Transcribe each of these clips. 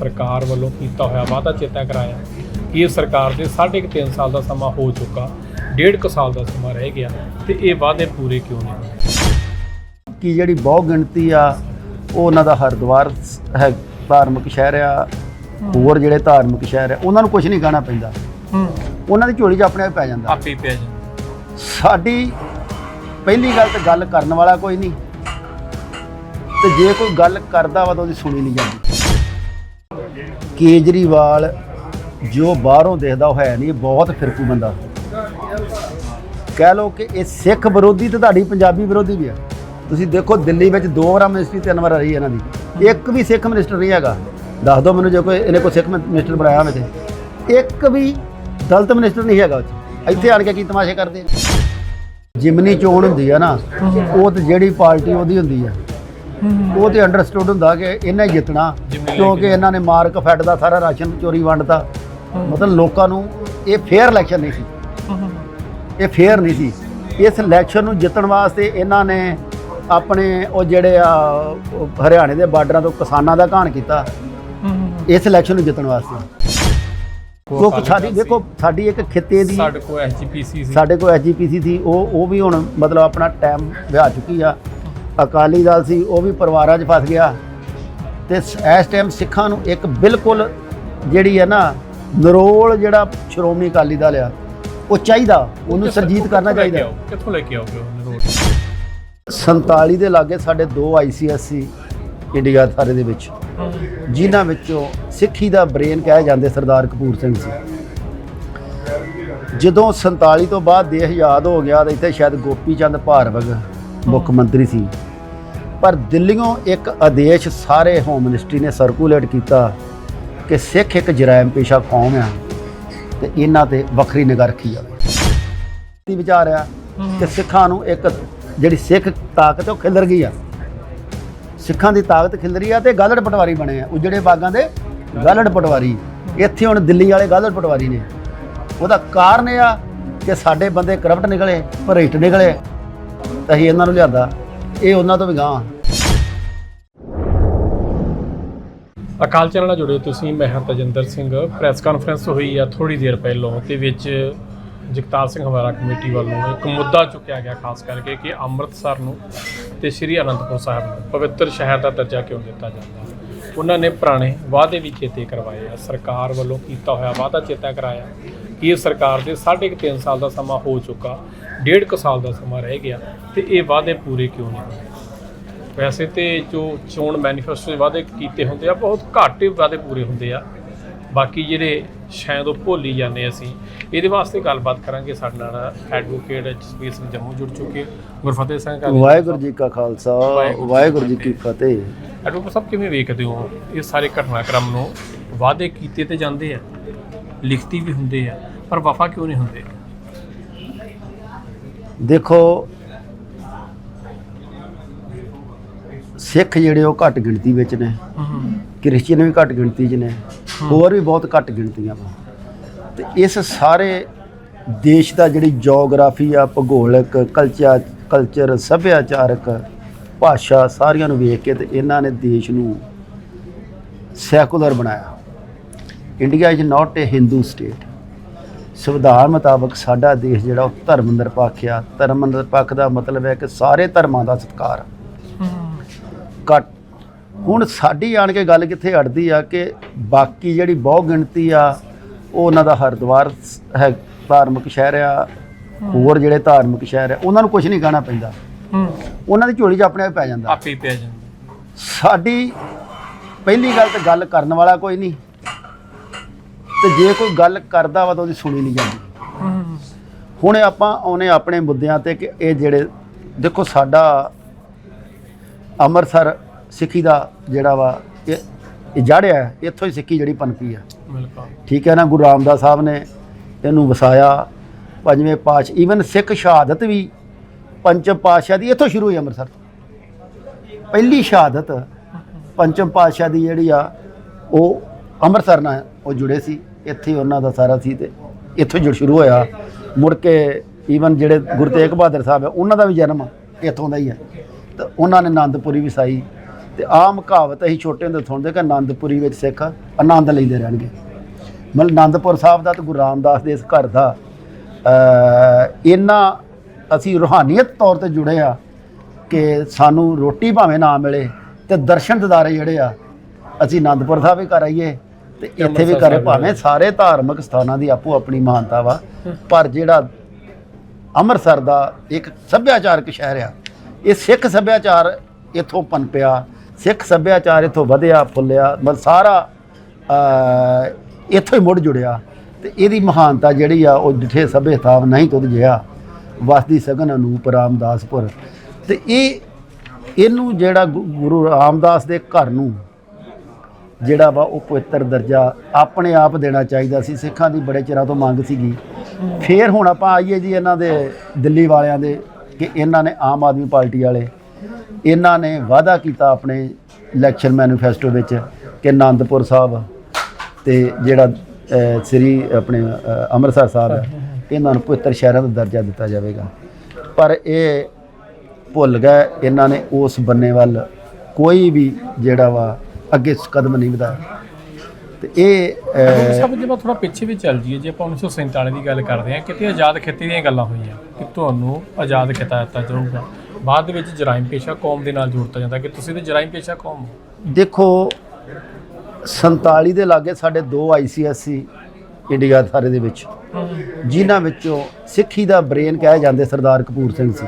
ਸਰਕਾਰ ਵੱਲੋਂ ਕੀਤਾ ਹੋਇਆ ਵਾਅਦਾ ਚੇਤਾ ਕਰਾਇਆ ਕਿ ਇਹ ਸਰਕਾਰ ਦੇ ਸਾਢੇ ਕੁ ਤਿੰਨ ਸਾਲ ਦਾ ਸਮਾਂ ਹੋ ਚੁੱਕਾ ਡੇਢ ਕੁ ਸਾਲ ਦਾ ਸਮਾਂ ਰਹਿ ਗਿਆ ਤੇ ਇਹ ਵਾਅਦੇ ਪੂਰੇ ਕਿਉਂ ਨਹੀਂ ਹੋਏ? ਕਿ ਜਿਹੜੀ ਬਹੁ ਗਿਣਤੀ ਆ ਉਹ ਉਹਨਾਂ ਦਾ ਹਰਿਦੁਆਰ ਹੈ ਧਾਰਮਿਕ ਸ਼ਹਿਰ ਆ ਹੋਰ ਜਿਹੜੇ ਧਾਰਮਿਕ ਸ਼ਹਿਰ ਆ ਉਹਨਾਂ ਨੂੰ ਕੁਝ ਨਹੀਂ ਕਹਿਣਾ ਪੈਂਦਾ। ਹੂੰ। ਉਹਨਾਂ ਦੀ ਝੋਲੀ 'ਚ ਆਪਣੇ ਆਪ ਪੈ ਜਾਂਦਾ। ਆਪੇ ਹੀ ਪਿਆ ਜੀ ਸਾਡੀ ਪਹਿਲੀ ਗੱਲ ਤਾਂ ਗੱਲ ਕਰਨ ਵਾਲਾ ਕੋਈ ਨਹੀਂ। ਤੇ ਜੇ ਕੋਈ ਗੱਲ ਕਰਦਾ ਵਾ ਤਾਂ ਉਹਦੀ ਸੁਣੀ ਨਹੀਂ ਜਾਂਦੀ। ਕੇਜਰੀਵਾਲ ਜੋ ਬਾਹਰੋਂ ਦੇਖਦਾ ਉਹ ਹੈ ਨਹੀਂ, ਬਹੁਤ ਫਿਰਕੂ ਬੰਦਾ। ਕਹਿ ਲਓ ਕਿ ਇਹ ਸਿੱਖ ਵਿਰੋਧੀ ਤੇ ਤੁਹਾਡੀ ਪੰਜਾਬੀ ਵਿਰੋਧੀ ਵੀ ਆ। ਤੁਸੀਂ ਦੇਖੋ ਦਿੱਲੀ ਵਿੱਚ ਦੋ ਵਾਰ ਮਿਨਿਸਟਰੀ ਤਿੰਨ ਵਾਰ ਰਹੀ ਇਹਨਾਂ ਦੀ। ਇੱਕ ਵੀ ਸਿੱਖ ਮਿਨਿਸਟਰ ਨਹੀਂ ਹੈਗਾ। ਦੱਸ ਦਿਓ ਮੈਨੂੰ ਜੇ ਕੋਈ ਇਹਨੇ ਕੋਈ ਸਿੱਖ ਮਿਨਿਸਟਰ ਬਣਾਇਆ ਹੋਵੇ ਤੇ। ਇੱਕ ਵੀ ਦਲਤ ਮਿਨਿਸਟਰ ਨਹੀਂ ਹੈਗਾ ਇੱਥੇ ਆਣ ਕੇ ਕੀ ਤਮਾਸ਼ੇ ਕਰਦੇ ਜਿਮਨੀ ਚੋਣ ਹੁੰਦੀ ਆ ਨਾ, ਉਹ ਤੇ ਜਿਹੜੀ ਪਾਰਟੀ ਉਹਦੀ ਹੁੰਦੀ ਆ। ਉਹ ਤੇ ਅੰਡਰਸਟੂਡ ਹੁੰਦਾ ਕਿ ਇਹਨੇ ਜਿੱਤਣਾ। ਕਿਉਂਕਿ। ਇਹਨਾਂ ਨੇ ਮਾਰਕ ਫੈਟ ਦਾ ਸਾਰਾ ਰਾਸ਼ਨ ਚੋਰੀ ਵੰਡਤਾ। ਮਤਲਬ ਲੋਕਾਂ ਨੂੰ ਇਹ ਫੇਅਰ ਇਲੈਕਸ਼ਨ ਨਹੀਂ ਸੀ। ਇਹ ਫੇਅਰ ਨਹੀਂ ਸੀ। ਇਸ ਇਲੈਕਸ਼ਨ ਨੂੰ ਜਿੱਤਣ ਵਾਸਤੇ ਇਹਨਾਂ ਨੇ ਆਪਣੇ ਉਹ ਜਿਹੜੇ ਆ ਹਰਿਆਣੇ ਦੇ ਬਾਰਡਰਾਂ ਤੋਂ ਕਿਸਾਨਾਂ ਦਾ ਘਾਣ ਕੀਤਾ। ਇਸ ਇਲੈਕਸ਼ਨ ਨੂੰ ਜਿੱਤਣ ਵਾਸਤੇ। ਕਿਉਂਕਿ ਸਾਡੀ ਦੇਖੋ ਸਾਡੀ ਇੱਕ ਖਿੱਤੇ ਦੀ ਸਾਡੇ ਕੋਲ ਐਸਜੀਪੀਸੀ ਸੀ। ਸਾਡੇ ਕੋਲ ਐਸਜੀਪੀਸੀ ਸੀ ਉਹ ਉਹ ਵੀ ਹੁਣ ਮਤਲਬ ਆਪਣਾ ਟਾਈਮ ਵਿਆਹ ਚੁੱਕੀ ਆ। ਅਕਾਲੀ ਦਲ ਸੀ ਉਹ ਵੀ ਪਰਿਵਾਰਾਂ 'ਚ ਫਸ ਗਿਆ। ਤੇ ਇਸ ਟਾਈਮ ਸਿੱਖਾਂ ਨੂੰ ਇੱਕ ਬਿਲਕੁਲ ਜਿਹੜੀ ਹੈ ਨਾ ਨਰੋਲ ਜਿਹੜਾ ਸ਼੍ਰੋਮਣੀ ਅਕਾਲੀ ਦਲ ਆ ਉਹ ਚਾਹੀਦਾ ਉਹਨੂੰ ਸਰਜੀਤ ਕਰਨਾ ਚਾਹੀਦਾ? ਕਿੱਥੋਂ ਲੈ ਕੇ ਆਓਗੇ ਉਹ ਰੋਡ 47 ਦੇ ਲਾਗੇ ਸਾਡੇ ਦੋ ਆਈਸੀਐਸ ਸੀ ਇੰਡੀਆ ਸਾਰੇ ਦੇ ਵਿੱਚ ਜਿਨ੍ਹਾਂ ਵਿੱਚੋਂ ਸਿੱਖੀ ਦਾ ਬ੍ਰੇਨ ਕਹੇ ਜਾਂਦੇ ਸਰਦਾਰ ਕਪੂਰ ਸਿੰਘ ਸੀ ਜਦੋਂ 47 ਤੋਂ ਬਾਅਦ ਦੇਸ਼ ਆਜ਼ਾਦ ਹੋ ਗਿਆ ਤਾਂ ਇੱਥੇ ਸ਼ਾਇਦ ਗੋਪੀ ਚੰਦ ਭਾਰਵਗ ਮੁੱਖ ਮੰਤਰੀ ਸੀ। ਪਰ ਦਿੱਲੀੋਂ ਇੱਕ ਆਦੇਸ਼ ਸਾਰੇ ਹੋਮ ਮਿਨਿਸਟਰੀ ਨੇ ਸਰਕੂਲੇਟ ਕੀਤਾ ਕਿ ਸਿੱਖ ਇੱਕ ਜਰਾਇਮ ਪੇਸ਼ਾ ਕੌਮ ਆ ਤੇ ਇਹਨਾਂ ਤੇ ਵੱਖਰੀ ਨਿਗਾਹ ਰੱਖੀ ਜਾਵੇ। ਦੀ ਵਿਚਾਰ ਆ ਕਿ ਸਿੱਖਾਂ ਨੂੰ ਇੱਕ ਜਿਹੜੀ ਸਿੱਖ ਤਾਕਤ ਉਹ ਖਿਲਰ ਗਈ ਆ। ਸਿੱਖਾਂ ਦੀ ਤਾਕਤ ਖਿਲਰੀ ਆ ਤੇ ਗਾਲੜ ਪਟਵਾਰੀ ਬਣੇ ਆ। ਉਜੜੇ ਬਾਗਾਂ ਦੇ ਗਾਲੜ ਪਟਵਾਰੀ। ਇੱਥੇ ਹੁਣ ਦਿੱਲੀ ਵਾਲੇ ਗਾਲੜ ਪਟਵਾਰੀ ਨੇ। ਉਹਦਾ ਕਾਰਨ ਇਹ ਆ ਕਿ ਸਾਡੇ ਬੰਦੇ ਕਰਪਟ ਨਿਕਲੇ ਭ੍ਰਿਸ਼ਟ ਨਿਕਲੇ। ਤਾਂ ਅਸੀਂ ਇਹਨਾਂ ਨੂੰ ਲਿਆਂਦਾ। ਇਹ ਉਹਨਾਂ ਤੋਂ ਵੀ ਗਾਂਹ ਅਕਾਲ ਚੈਨਲ ਨਾਲ ਜੁੜੇ ਤੁਸੀਂ, ਮੈਂ ਹਾਂ ਤਜਿੰਦਰ ਸਿੰਘ। ਪ੍ਰੈਸ ਕਾਨਫਰੰਸ ਹੋਈ ਆ ਥੋੜੀ ਦੇਰ ਪਹਿਲਾਂ ਤੇ ਵਿੱਚ ਜਗਤਾਰ ਸਿੰਘ ਹਵਾਰਾ ਕਮੇਟੀ ਵੱਲੋਂ ਇੱਕ ਮੁੱਦਾ ਚੁੱਕਿਆ ਗਿਆ, ਖਾਸ ਕਰਕੇ ਕਿ ਅੰਮ੍ਰਿਤਸਰ ਨੂੰ ਤੇ ਸ੍ਰੀ ਅਨੰਦਪੁਰ ਸਾਹਿਬ ਨੂੰ ਪਵਿੱਤਰ ਸ਼ਹਿਰ ਦਾ ਦਰਜਾ ਕਿਉਂ ਦਿੱਤਾ ਜਾਂਦਾ? ਉਹਨਾਂ ਨੇ ਪੁਰਾਣੇ ਵਾਅਦੇ ਵੀ ਚੇਤੇ ਕਰਵਾਏ ਆ। ਸਰਕਾਰ ਵੱਲੋਂ ਕੀਤਾ ਹੋਇਆ ਵਾਅਦਾ ਚੇਤਾ ਕਰਾਇਆ ਕਿ ਇਹ ਸਰਕਾਰ ਦੇ ਸਾਢੇ ਕੁ ਤਿੰਨ ਸਾਲ ਦਾ ਸਮਾਂ ਹੋ ਚੁੱਕਾ। ਡੇਢ ਕੁ ਸਾਲ ਦਾ ਸਮਾਂ ਰਹਿ ਗਿਆ ਤੇ ਇਹ ਵਾਅਦੇ ਪੂਰੇ ਕਿਉਂ ਨਹੀਂ ਹੋਏ? ਵੈਸੇ ਤੇ ਜੋ ਚੋਣ ਮੈਨੀਫੈਸਟੋ ਦੇ ਵਾਅਦੇ ਕੀਤੇ ਹੁੰਦੇ ਆ ਬਹੁਤ ਘੱਟ ਹੀ ਵਾਅਦੇ ਪੂਰੇ ਹੁੰਦੇ ਆ। ਬਾਕੀ ਜਿਹੜੇ ਸ਼ਾਇਦ ਉਹ ਭੁੱਲ ਹੀ ਜਾਂਦੇ ਅਸੀਂ ਇਹਦੇ ਵਾਸਤੇ ਗੱਲਬਾਤ ਕਰਾਂਗੇ। ਸਾਡੇ ਨਾਲ ਐਡਵੋਕੇਟ ਜਸਵੀਰ ਸਿੰਘ ਜੰਮੂ ਜੁੜ ਚੁੱਕੇ ਗੁਰਫਤਿਹ ਸਿੰਘ ਕਾਲੀ ਵਾਹਿਗੁਰੂ ਜੀ ਕਾ ਖਾਲਸਾ ਵਾਹਿਗੁਰੂ ਜੀ ਵਾਹਿਗੁਰੂ ਜੀ ਕੀ ਫਤਿਹ। ਐਡਵੋਕੇਟ ਸਾਹਿਬ ਕਿਵੇਂ ਵੇਖਦੇ ਹੋ? ਇਹ ਸਾਰੇ ਘਟਨਾਕ੍ਰਮ ਨੂੰ ਵਾਅਦੇ ਕੀਤੇ ਤੇ ਜਾਂਦੇ ਆ ਲਿਖਤੀ ਵੀ ਹੁੰਦੇ ਆ ਪਰ ਵਫਾ ਕਿਉਂ ਨਹੀਂ ਹੁੰਦੇ? ਦੇਖੋ ਸਿੱਖ ਜਿਹੜੇ ਉਹ ਘੱਟ ਗਿਣਤੀ ਵਿੱਚ ਨੇ ਕ੍ਰਿਸਚੀਅਨ ਵੀ ਘੱਟ ਗਿਣਤੀ 'ਚ ਨੇ ਹੋਰ ਵੀ ਬਹੁਤ ਘੱਟ ਗਿਣਤੀਆਂ ਵਾ। ਤੇ ਇਸ ਸਾਰੇ ਦੇਸ਼ ਦਾ ਜਿਹੜੀ ਜੀਓਗ੍ਰਾਫੀ ਆ ਭੂਗੋਲਿਕ ਕਲਚਰ ਕਲਚਰ ਸੱਭਿਆਚਾਰਕ ਭਾਸ਼ਾ ਸਾਰੀਆਂ ਨੂੰ ਵੇਖ ਕੇ ਤੇ ਇਹਨਾਂ ਨੇ ਦੇਸ਼ ਨੂੰ ਸੈਕੂਲਰ ਬਣਾਇਆ। India is not a Hindu state ਸੰਵਿਧਾਨ ਮੁਤਾਬਕ ਸਾਡਾ ਦੇਸ਼ ਜਿਹੜਾ ਉਹ ਧਰਮ ਨਿਰਪੱਖ ਆ। ਧਰਮ ਨਿਰਪੱਖ ਦਾ ਮਤਲਬ ਹੈ ਕਿ ਸਾਰੇ ਧਰਮਾਂ ਦਾ ਸਤਿਕਾਰ। ਘੱਟ। ਹੁਣ ਸਾਡੀ ਆਣ ਕੇ ਗੱਲ ਕਿੱਥੇ ਅੜਦੀ ਆ ਕਿ ਬਾਕੀ ਜਿਹੜੀ ਬਹੁ ਗਿਣਤੀ ਆ ਉਹ ਉਹਨਾਂ ਦਾ ਹਰਿਦੁਆਰ ਹੈ ਧਾਰਮਿਕ ਸ਼ਹਿਰ ਆ ਹੋਰ ਜਿਹੜੇ ਧਾਰਮਿਕ ਸ਼ਹਿਰ ਆ ਉਹਨਾਂ ਨੂੰ ਕੁਝ ਨਹੀਂ ਕਹਿਣਾ ਪੈਂਦਾ। ਉਹਨਾਂ ਦੀ ਝੋਲੀ 'ਚ ਆਪਣੇ ਆਪ ਪੈ ਜਾਂਦਾ। ਆਪੇ ਪਿਆ ਜਾਂਦਾ। ਸਾਡੀ ਪਹਿਲੀ ਗੱਲ ਤਾਂ ਗੱਲ ਕਰਨ ਵਾਲਾ ਕੋਈ ਨਹੀਂ। ਤੇ ਜੇ ਕੋਈ ਗੱਲ ਕਰਦਾ ਵਾ ਤਾਂ ਉਹਦੀ ਸੁਣੀ ਨਹੀਂ ਜਾਂਦੀ। ਹੁਣ ਆਪਾਂ ਆਉਨੇ ਆਪਣੇ ਮੁੱਦਿਆਂ ਤੇ ਕਿ ਇਹ ਜਿਹੜੇ ਦੇਖੋ ਸਾਡਾ ਅੰਮ੍ਰਿਤਸਰ ਸਿੱਖੀ ਦਾ ਜਿਹੜਾ ਵਾ ਇਹ ਹੈ ਇੱਥੋਂ ਹੀ ਸਿੱਖੀ ਜਿਹੜੀ ਪਨਪੀ ਆ। ਬਿਲਕੁਲ। ਠੀਕ ਹੈ ਨਾ ਗੁਰੂ ਰਾਮਦਾਸ ਸਾਹਿਬ ਨੇ ਇਹਨੂੰ ਵਸਾਇਆ। ਪੰਜਵੇਂ ਪਾਸ਼ ਈਵਨ ਸਿੱਖ ਸ਼ਹਾਦਤ ਵੀ ਪੰਚਮ ਪਾਤਸ਼ਾਹ ਦੀ ਇੱਥੋਂ ਸ਼ੁਰੂ ਹੋਈ ਅੰਮ੍ਰਿਤਸਰ ਪਹਿਲੀ ਸ਼ਹਾਦਤ ਪੰਚਮ ਪਾਤਸ਼ਾਹ ਦੀ ਜਿਹੜੀ ਆ ਉਹ ਅੰਮ੍ਰਿਤਸਰ ਨਾਲ ਉਹ ਜੁੜੇ ਸੀ। ਇੱਥੇ ਉਹਨਾਂ ਦਾ ਸਾਰਾ ਸੀ ਤੇ ਇੱਥੋਂ ਜੁੜ ਸ਼ੁਰੂ ਹੋਇਆ। ਮੁੜ ਕੇ ਈਵਨ ਜਿਹੜੇ ਗੁਰੂ ਤੇਗ ਬਹਾਦਰ ਸਾਹਿਬ ਆ, ਉਹਨਾਂ ਦਾ ਵੀ ਜਨਮ ਇੱਥੋਂ ਦਾ ਹੀ ਹੈ ਤੇ ਉਹਨਾਂ ਨੇ ਆਨੰਦਪੁਰੀ ਵਸਾਈ ਤੇ ਆਮ ਕਹਾਵਤ ਅਸੀਂ ਛੋਟੇ ਹੁੰਦੇ ਸੁਣਦੇ ਕਿ ਆਨੰਦਪੁਰੀ ਵਿੱਚ ਸਿੱਖ ਆਨੰਦ ਲੈਂਦੇ ਰਹਿਣਗੇ। ਮਤਲਬ ਆਨੰਦਪੁਰ ਸਾਹਿਬ ਦਾ ਤੇ ਗੁਰੂ ਰਾਮਦਾਸ ਦੇ ਇਸ ਘਰ ਦਾ ਅ ਇੰਨਾ ਅਸੀਂ ਰੂਹਾਨੀਅਤ ਤੌਰ ਤੇ ਜੁੜੇ ਆ ਕਿ ਸਾਨੂੰ ਰੋਟੀ ਭਾਵੇਂ ਨਾ ਮਿਲੇ ਤੇ ਦਰਸ਼ਨ ਦਿਦਾਰੇ ਜਿਹੜੇ ਆ, ਅਸੀਂ ਆਨੰਦਪੁਰ ਸਾਹਿਬ ਵੀ ਕਰ ਆਈਏ। ਤੇ ਇੱਥੇ ਵੀ ਅੰਮ੍ਰਿਤਸਰ ਕਰੇ ਭਾਵੇਂ ਸਾਰੇ ਧਾਰਮਿਕ ਸਥਾਨਾਂ ਦੀ ਆਪੋ ਆਪਣੀ ਮਹਾਨਤਾ ਵਾ, ਪਰ ਜਿਹੜਾ ਅੰਮ੍ਰਿਤਸਰ ਦਾ ਇੱਕ ਸੱਭਿਆਚਾਰਕ ਸ਼ਹਿਰ ਆ, ਇਹ ਸਿੱਖ ਸੱਭਿਆਚਾਰ ਇੱਥੋਂ ਪਨਪਿਆ ਸਿੱਖ ਸੱਭਿਆਚਾਰ ਇੱਥੋਂ ਵਧਿਆ, ਫੁੱਲਿਆ, ਮਤਲਬ ਸਾਰਾ ਇੱਥੋਂ ਹੀ ਮੁੜ ਜੁੜਿਆ, ਤੇ ਇਹਦੀ ਮਹਾਨਤਾ ਜਿਹੜੀ ਆ, ਉਹ ਜਿੱਥੇ ਸਭਿਅਤਾ ਨਹੀਂ ਤੁਧ ਜਿਆ ਵਸਦੀ ਸਗਨ ਅਨੂਪ ਰਾਮਦਾਸਪੁਰ, ਤੇ ਇਹ, ਇਹਨੂੰ ਜਿਹੜਾ ਗੁ- ਗੁਰੂ ਰਾਮਦਾਸ ਦੇ ਘਰ ਨੂੰ ਜਿਹੜਾ ਵਾ ਉਹ ਪਵਿੱਤਰ ਦਰਜਾ ਆਪਣੇ ਆਪ ਦੇਣਾ ਚਾਹੀਦਾ ਸੀ। ਸਿੱਖਾਂ ਦੀ ਬੜੇ ਚਿਰਾਂ ਤੋਂ ਮੰਗ ਸੀਗੀ। ਫੇਰ ਹੁਣ ਆਪਾਂ ਆਈਏ ਜੀ ਇਹਨਾਂ ਦੇ ਦਿੱਲੀ ਵਾਲਿਆਂ ਦੇ ਕਿ ਇਹਨਾਂ ਨੇ ਆਮ ਆਦਮੀ ਪਾਰਟੀ ਵਾਲੇ, ਇਹਨਾਂ ਨੇ ਵਾਅਦਾ ਕੀਤਾ ਆਪਣੇ ਇਲੈਕਸ਼ਨ ਮੈਨੀਫੈਸਟੋ ਵਿੱਚ ਕਿ ਆਨੰਦਪੁਰ ਸਾਹਿਬ ਤੇ ਜਿਹੜਾ ਸ੍ਰੀ ਆਪਣੇ ਅੰਮ੍ਰਿਤਸਰ ਸਾਹਿਬ ਹੈ, ਇਹਨਾਂ ਨੂੰ ਪਵਿੱਤਰ ਸ਼ਹਿਰਾਂ ਦਾ ਦਰਜਾ ਦਿੱਤਾ ਜਾਵੇਗਾ। ਪਰ ਇਹ ਭੁੱਲ ਗਏ, ਇਹਨਾਂ ਨੇ ਉਸ ਬੰਨੇ ਵੱਲ ਕੋਈ ਵੀ ਜਿਹੜਾ ਵਾ ਅੱਗੇ ਕਦਮ ਨਹੀਂ ਵਧਾਇਆ ਤੇ ਇਹ ਸਭ ਜੇ ਥੋੜਾ ਪਿੱਛੇ ਵੀ ਚੱਲ ਜਾਈਏ ਜੇ ਆਪਾਂ 1947 ਦੀ ਗੱਲ ਕਰਦੇ ਹਾਂ ਕਿਤੇ ਆਜ਼ਾਦ ਖਿੱਤੇ ਦੀਆਂ ਗੱਲਾਂ ਹੋਈਆਂ ਕਿ ਤੁਹਾਨੂੰ ਆਜ਼ਾਦ ਖਿੱਤਾ ਦਿੱਤਾ ਜਾਊਗਾ। ਬਾਅਦ ਦੇ ਵਿੱਚ ਜਰਾਇਮ ਪੇਸ਼ਾ ਕੌਮ ਦੇ ਨਾਲ ਜੋੜਤਾ ਜਾਂਦਾ ਕਿ ਤੁਸੀਂ ਤੇ ਜਰਾਇਮ ਪੇਸ਼ਾ ਕੌਮ। ਦੇਖੋ 47 ਦੇ ਲਾਗੇ ਸਾਡੇ ਦੋ ਆਈਸੀਐਸਸੀ ਇੰਡੀਆ ਸਾਰੇ ਦੇ ਵਿੱਚ ਜਿਨ੍ਹਾਂ ਵਿੱਚੋਂ ਸਿੱਖੀ ਦਾ ਬ੍ਰੇਨ ਕਹੇ ਜਾਂਦੇ ਸਰਦਾਰ ਕਪੂਰ ਸਿੰਘ ਸੀ।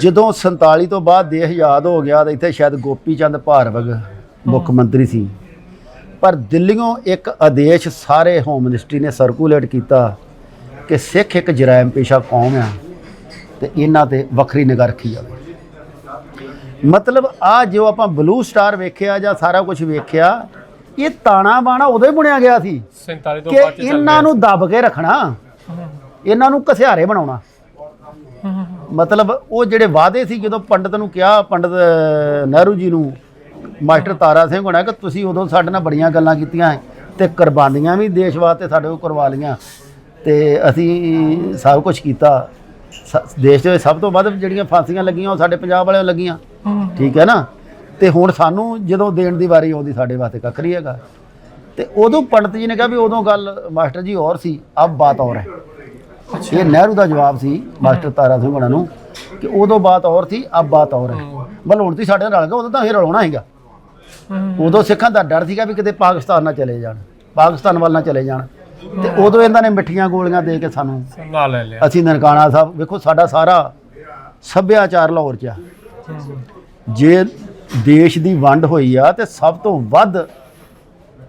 ਜਦੋਂ 47 ਤੋਂ ਬਾਅਦ ਦੇਸ਼ ਆਜ਼ਾਦ ਹੋ ਗਿਆ ਤਾਂ ਇੱਥੇ ਸ਼ਾਇਦ ਗੋਪੀ ਚੰਦ ਭਾਰਵਗ ਮੁੱਖ ਮੰਤਰੀ ਸੀ। ਪਰ ਦਿੱਲੀੋਂ ਇੱਕ ਆਦੇਸ਼ ਸਾਰੇ ਹੋਮ ਮਿਨਿਸਟਰੀ ਨੇ ਸਰਕੂਲੇਟ ਕੀਤਾ ਕਿ ਸਿੱਖ ਇੱਕ ਜਰਾਇਮ ਪੇਸ਼ਾ ਕੌਮ ਆ ਤੇ ਇਹਨਾਂ ਤੇ ਵੱਖਰੀ ਨਿਗਾਹ ਰੱਖੀ ਜਾਵੇ। ਮਤਲਬ ਆ ਜੋ ਆਪਾਂ ਬਲੂ ਸਟਾਰ ਵੇਖਿਆ ਜਾਂ ਸਾਰਾ ਕੁਝ ਵੇਖਿਆ ਇਹ ਤਾਣਾ ਬਾਣਾ ਉਦੋਂ ਹੀ ਬੁਣਿਆ ਗਿਆ ਸੀ 47 ਤੋਂ ਬਾਅਦ ਇਹਨਾਂ ਨੂੰ ਦੱਬ ਕੇ ਰੱਖਣਾ ਇਹਨਾਂ ਨੂੰ ਘਸਿਆਰੇ ਬਣਾਉਣਾ। ਮਤਲਬ ਉਹ ਜਿਹੜੇ ਵਾਅਦੇ ਸੀ ਜਦੋਂ ਪੰਡਤ ਨੂੰ ਕਿਹਾ ਪੰਡਤ ਨਹਿਰੂ ਜੀ ਨੂੰ ਮਾਸਟਰ ਤਾਰਾ ਸਿੰਘ ਹੋਣਾ ਕਿ ਤੁਸੀਂ ਉਦੋਂ ਸਾਡੇ ਨਾਲ ਬੜੀਆਂ ਗੱਲਾਂ ਕੀਤੀਆਂ ਤੇ ਕੁਰਬਾਨੀਆਂ ਵੀ ਦੇਸ਼ ਵਾਸਤੇ ਸਾਡੇ ਕੋਲ ਕਰਵਾ ਲਈਆਂ ਤੇ ਅਸੀਂ ਸਭ ਕੁਝ ਕੀਤਾ। ਦੇਸ਼ ਦੇ ਸਭ ਤੋਂ ਵੱਧ ਜਿਹੜੀਆਂ ਫਾਂਸੀਆਂ ਲੱਗੀਆਂ ਉਹ ਸਾਡੇ ਪੰਜਾਬ ਵਾਲਿਆਂ ਲੱਗੀਆਂ। ਠੀਕ ਹੈ ਨਾ? ਤੇ ਹੁਣ ਸਾਨੂੰ ਜਦੋਂ ਦੇਣ ਦੀ ਵਾਰੀ ਆਉਂਦੀ ਸਾਡੇ ਵਾਸਤੇ ਕੱਖ ਨਹੀਂ ਹੈਗਾ। ਤੇ ਉਦੋਂ ਪੰਡਤ ਜੀ ਨੇ ਕਿਹਾ ਵੀ ਉਦੋਂ ਗੱਲ ਮਾਸਟਰ ਜੀ ਹੋਰ ਸੀ ਅਬ ਬਾਤ ਹੋਰ ਹੈ। ਇਹ ਨਹਿਰੂ ਦਾ ਜਵਾਬ ਸੀ ਮਾਸਟਰ ਤਾਰਾ ਸਿੰਘ ਹੋਣਾ ਨੂੰ ਕਿ ਉਦੋਂ ਬਾਤ ਹੋਰ ਸੀ ਅਬ ਬਾਤ ਹੋਰ ਹੈ। ਮਤਲਬ ਹੁਣ ਤੁਸੀਂ ਸਾਡੇ ਨਾਲ ਰਲ ਗਏ ਉਦੋਂ ਤਾਂ ਇਹ ਰਲਾਉਣਾ ਹੈਗਾ ਉਦੋਂ ਸਿੱਖਾਂ ਦਾ ਡਰ ਸੀਗਾ ਵੀ ਕਿਤੇ ਪਾਕਿਸਤਾਨ ਨਾ ਚਲੇ ਜਾਣ ਪਾਕਿਸਤਾਨ ਵੱਲ ਨਾ ਚਲੇ ਜਾਣ। ਤੇ ਉਦੋਂ ਇਹਨਾਂ ਨੇ ਮਿੱਠੀਆਂ ਗੋਲੀਆਂ ਦੇ ਕੇ ਸਾਨੂੰ ਨਾ ਲੈ ਲਿਆ। ਅਸੀਂ ਨਨਕਾਣਾ ਸਾਹਿਬ ਵੇਖੋ ਸਾਡਾ ਸਾਰਾ ਸੱਭਿਆਚਾਰ ਲਾਹੌਰ 'ਚ ਆ। ਜੇ ਦੇਸ਼ ਦੀ ਵੰਡ ਹੋਈ ਆ ਤੇ ਸਭ ਤੋਂ ਵੱਧ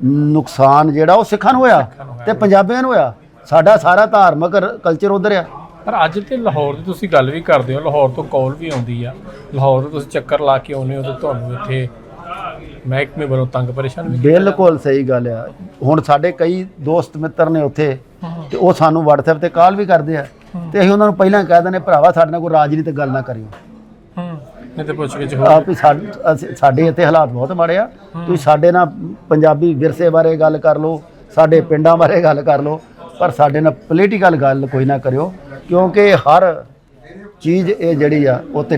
ਨੁਕਸਾਨ ਜਿਹੜਾ ਉਹ ਸਿੱਖਾਂ ਨੂੰ ਹੋਇਆ। ਤੇ ਪੰਜਾਬੀਆਂ ਨੂੰ ਹੋਇਆ। ਸਾਡਾ ਸਾਰਾ ਧਾਰਮਿਕ ਕਲਚਰ ਉਧਰ ਆ। ਪਰ ਅੱਜ ਤੇ ਲਾਹੌਰ ਦੀ ਤੁਸੀਂ ਗੱਲ ਵੀ ਕਰਦੇ ਹੋ ਲਾਹੌਰ ਤੋਂ ਕਾਲ ਵੀ ਆਉਂਦੀ ਆ। ਲਾਹੌਰ ਤੋਂ ਤੁਸੀਂ ਚੱਕਰ ਲਾ ਕੇ ਆਉਂਦੇ ਹੋ ਤੇ ਤੁਹਾਨੂੰ ਇੱਥੇ ਮਹਿਕਮੇ ਵੱਲੋਂ ਤੰਗ ਪਰੇਸ਼ਾਨ ਵੀ ਬਿਲਕੁਲ ਸਹੀ ਗੱਲ ਆ। ਹੁਣ ਸਾਡੇ ਕਈ ਦੋਸਤ ਮਿੱਤਰ ਨੇ ਉੱਥੇ ਤੇ ਉਹ ਸਾਨੂੰ WhatsApp ਤੇ ਕਾਲ ਵੀ ਕਰਦੇ ਆ ਤੇ ਅਸੀਂ ਉਹਨਾਂ ਨੂੰ ਪਹਿਲਾਂ ਕਹਿ ਦਿੰਦੇ ਭਰਾਵਾ ਸਾਡੇ ਨਾਲ ਕੋਈ ਰਾਜਨੀਤਿਕ ਗੱਲ ਨਾ ਕਰਿਓ। ਹੂੰ। ਨਹੀਂ ਤੇ ਪੁੱਛ ਕੇ ਆ ਵੀ ਸਾਡ- ਅਸੀਂ- ਸਾਡੇ ਇੱਥੇ ਹਾਲਾਤ ਬਹੁਤ ਮਾੜੇ ਆ। ਤੁਸੀਂ ਸਾਡੇ ਨਾਲ ਪੰਜਾਬੀ ਵਿਰਸੇ ਬਾਰੇ ਗੱਲ ਕਰ ਲਓ ਸਾਡੇ ਪਿੰਡਾਂ ਬਾਰੇ ਗੱਲ ਕਰ ਲਓ। ਪਰ ਸਾਡੇ ਨਾਲ ਪੋਲੀਟੀਕਲ ਗੱਲ ਕੋਈ ਨਾ ਕਰਿਓ ਕਿਉਂਕਿ ਹਰ ਚੀਜ਼ ਇਹ ਜਿਹੜੀ ਆ ਉਹ ਤੇ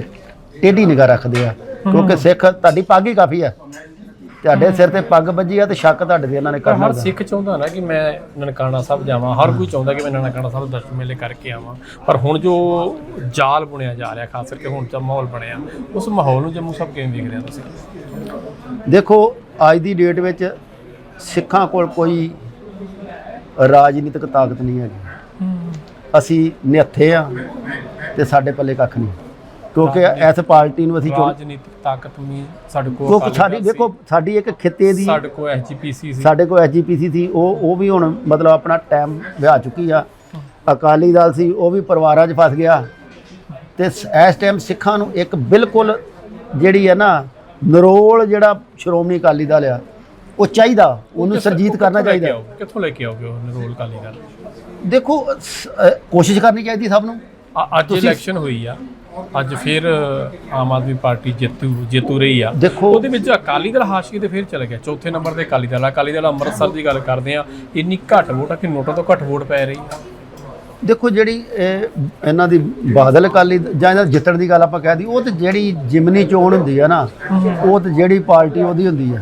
ਟੇਢੀ ਨਿਗਾਹ ਰੱਖਦੇ ਆ। ਕਿਉਂਕਿ ਸਿੱਖ ਤੁਹਾਡੀ ਪੱਗ ਹੀ ਕਾਫੀ ਆ। ਤੁਹਾਡੇ ਸਿਰ ਤੇ ਪੱਗ ਵੱਜੀ ਆ ਤੇ ਸ਼ੱਕ ਤੁਹਾਡੇ ਤੇ ਇਹਨਾਂ ਨੇ ਕਰਨਾ ਹਰ ਸਿੱਖ ਚਾਹੁੰਦਾ ਨਾ ਕਿ ਮੈਂ ਨਨਕਾਣਾ ਸਾਹਿਬ ਜਾਵਾਂ ਹਰ ਕੋਈ ਚਾਹੁੰਦਾ ਕਿ ਮੈਂ ਨਨਕਾਣਾ ਸਾਹਿਬ ਦਰਸ਼ਨ ਮੇਲੇ ਕਰਕੇ ਆਵਾਂ। ਪਰ ਹੁਣ ਜੋ ਜਾਲ ਬੁਣਿਆ ਜਾ ਰਿਹਾ ਖਾਸ ਕਰਕੇ ਹੁਣ ਦਾ ਮਾਹੌਲ ਬਣਿਆ ਉਸ ਮਾਹੌਲ ਨੂੰ ਜੰਮੂ ਸਾਹਿਬ ਕਿਵੇਂ ਵੇਖ ਰਹੇ ਤੁਸੀਂ? ਦੇਖੋ ਅੱਜ ਦੀ ਡੇਟ ਵਿੱਚ ਸਿੱਖਾਂ ਕੋਲ ਕੋਈ ਰਾਜਨੀਤਿਕ ਤਾਕਤ ਨਹੀਂ ਹੈਗੀ। ਅਸੀਂ ਨਿਹੱਥੇ ਆ ਤੇ ਸਾਡੇ ਪੱਲੇ ਕੱਖ ਨਹੀਂ। ਕਿਉਂਕਿ ਇਸ ਪਾਰਟੀ ਨੂੰ ਅਸੀਂ ਚੁਣ ਰਾਜਨੀਤਿਕ ਤਾਕਤ ਵੀ ਸਾਡੇ ਕੋਲ ਕਿਉਂਕਿ ਸਾਡੀ ਦੇਖੋ ਸਾਡੀ ਇੱਕ ਖਿੱਤੇ ਦੀ ਸਾਡੇ ਕੋਲ ਐਸਜੀਪੀਸੀ ਸੀ। ਸਾਡੇ ਕੋਲ ਐਸਜੀਪੀਸੀ ਸੀ ਉਹ ਉਹ ਵੀ ਹੁਣ ਮਤਲਬ ਆਪਣਾ ਟਾਈਮ ਵਿਆਹ ਚੁੱਕੀ ਆ। ਅਕਾਲੀ ਦਲ ਸੀ ਉਹ ਵੀ ਪਰਿਵਾਰਾਂ 'ਚ ਫਸ ਗਿਆ। ਤੇ ਇਸ ਟਾਈਮ ਸਿੱਖਾਂ ਨੂੰ ਇੱਕ ਬਿਲਕੁਲ ਜਿਹੜੀ ਹੈ ਨਾ ਨਰੋਲ ਜਿਹੜਾ ਸ਼੍ਰੋਮਣੀ ਅਕਾਲੀ ਦਲ ਆ ਉਹ ਚਾਹੀਦਾ ਉਹਨੂੰ ਸਰਜੀਤ ਕਰਨਾ ਚਾਹੀਦਾ? ਕਿੱਥੋਂ ਲੈ ਕੇ ਆਓਗੇ ਉਹ ਨਰੋਲ ਕਾਲੀ ਗੱਲ ਦੇਖੋ ਸ- ਅ, ਕੋਸ਼ਿਸ਼ ਕਰਨੀ ਚਾਹੀਦੀ ਸਭ ਨੂੰ। ਅ- ਅੱਜ ਤੁਸੀਂ- ਇਲੈਕਸ਼ਨ ਹੋਈ ਆ। ਅੱਜ ਫਿਰ ਆਮ ਆਦਮੀ ਪਾਰਟੀ ਜੇਤੂ ਜੇਤੂ ਰਹੀ ਆ। ਦੇਖੋ ਉਹਦੇ ਵਿੱਚ ਅਕਾਲੀ ਦਲ ਹਾਸ਼ੀ ਤੇ ਫਿਰ ਚਲੇ ਗਿਆ ਚੌਥੇ ਨੰਬਰ ਤੇ ਅਕਾਲੀ ਦਲ ਆ। ਅਕਾਲੀ ਦਲ ਅੰਮ੍ਰਿਤਸਰ ਦੀ ਗੱਲ ਕਰਦੇ ਆ। ਇੰਨੀ ਘੱਟ ਵੋਟ ਆ ਕਿ ਨੋਟਾਂ ਤੋਂ ਘੱਟ ਵੋਟ ਪੈ ਰਹੀ ਆ। ਦੇਖੋ ਜਿਹੜੀ ਇਹ ਇਹਨਾਂ ਦੀ ਬਾਦਲ ਅਕਾਲੀ ਦ- ਜਾਂ ਇਹਦਾ ਜਿੱਤਣ ਦੀ ਗੱਲ ਆਪਾਂ ਕਹਿ ਦੀ ਉਹ ਤੇ ਜਿਹੜੀ ਜਿਮਨੀ ਚੋਣ ਹੁੰਦੀ ਆ ਨਾ ਉਹ ਤੇ ਜਿਹੜੀ ਪਾਰਟੀ ਉਹਦੀ ਹੁੰਦੀ ਆ।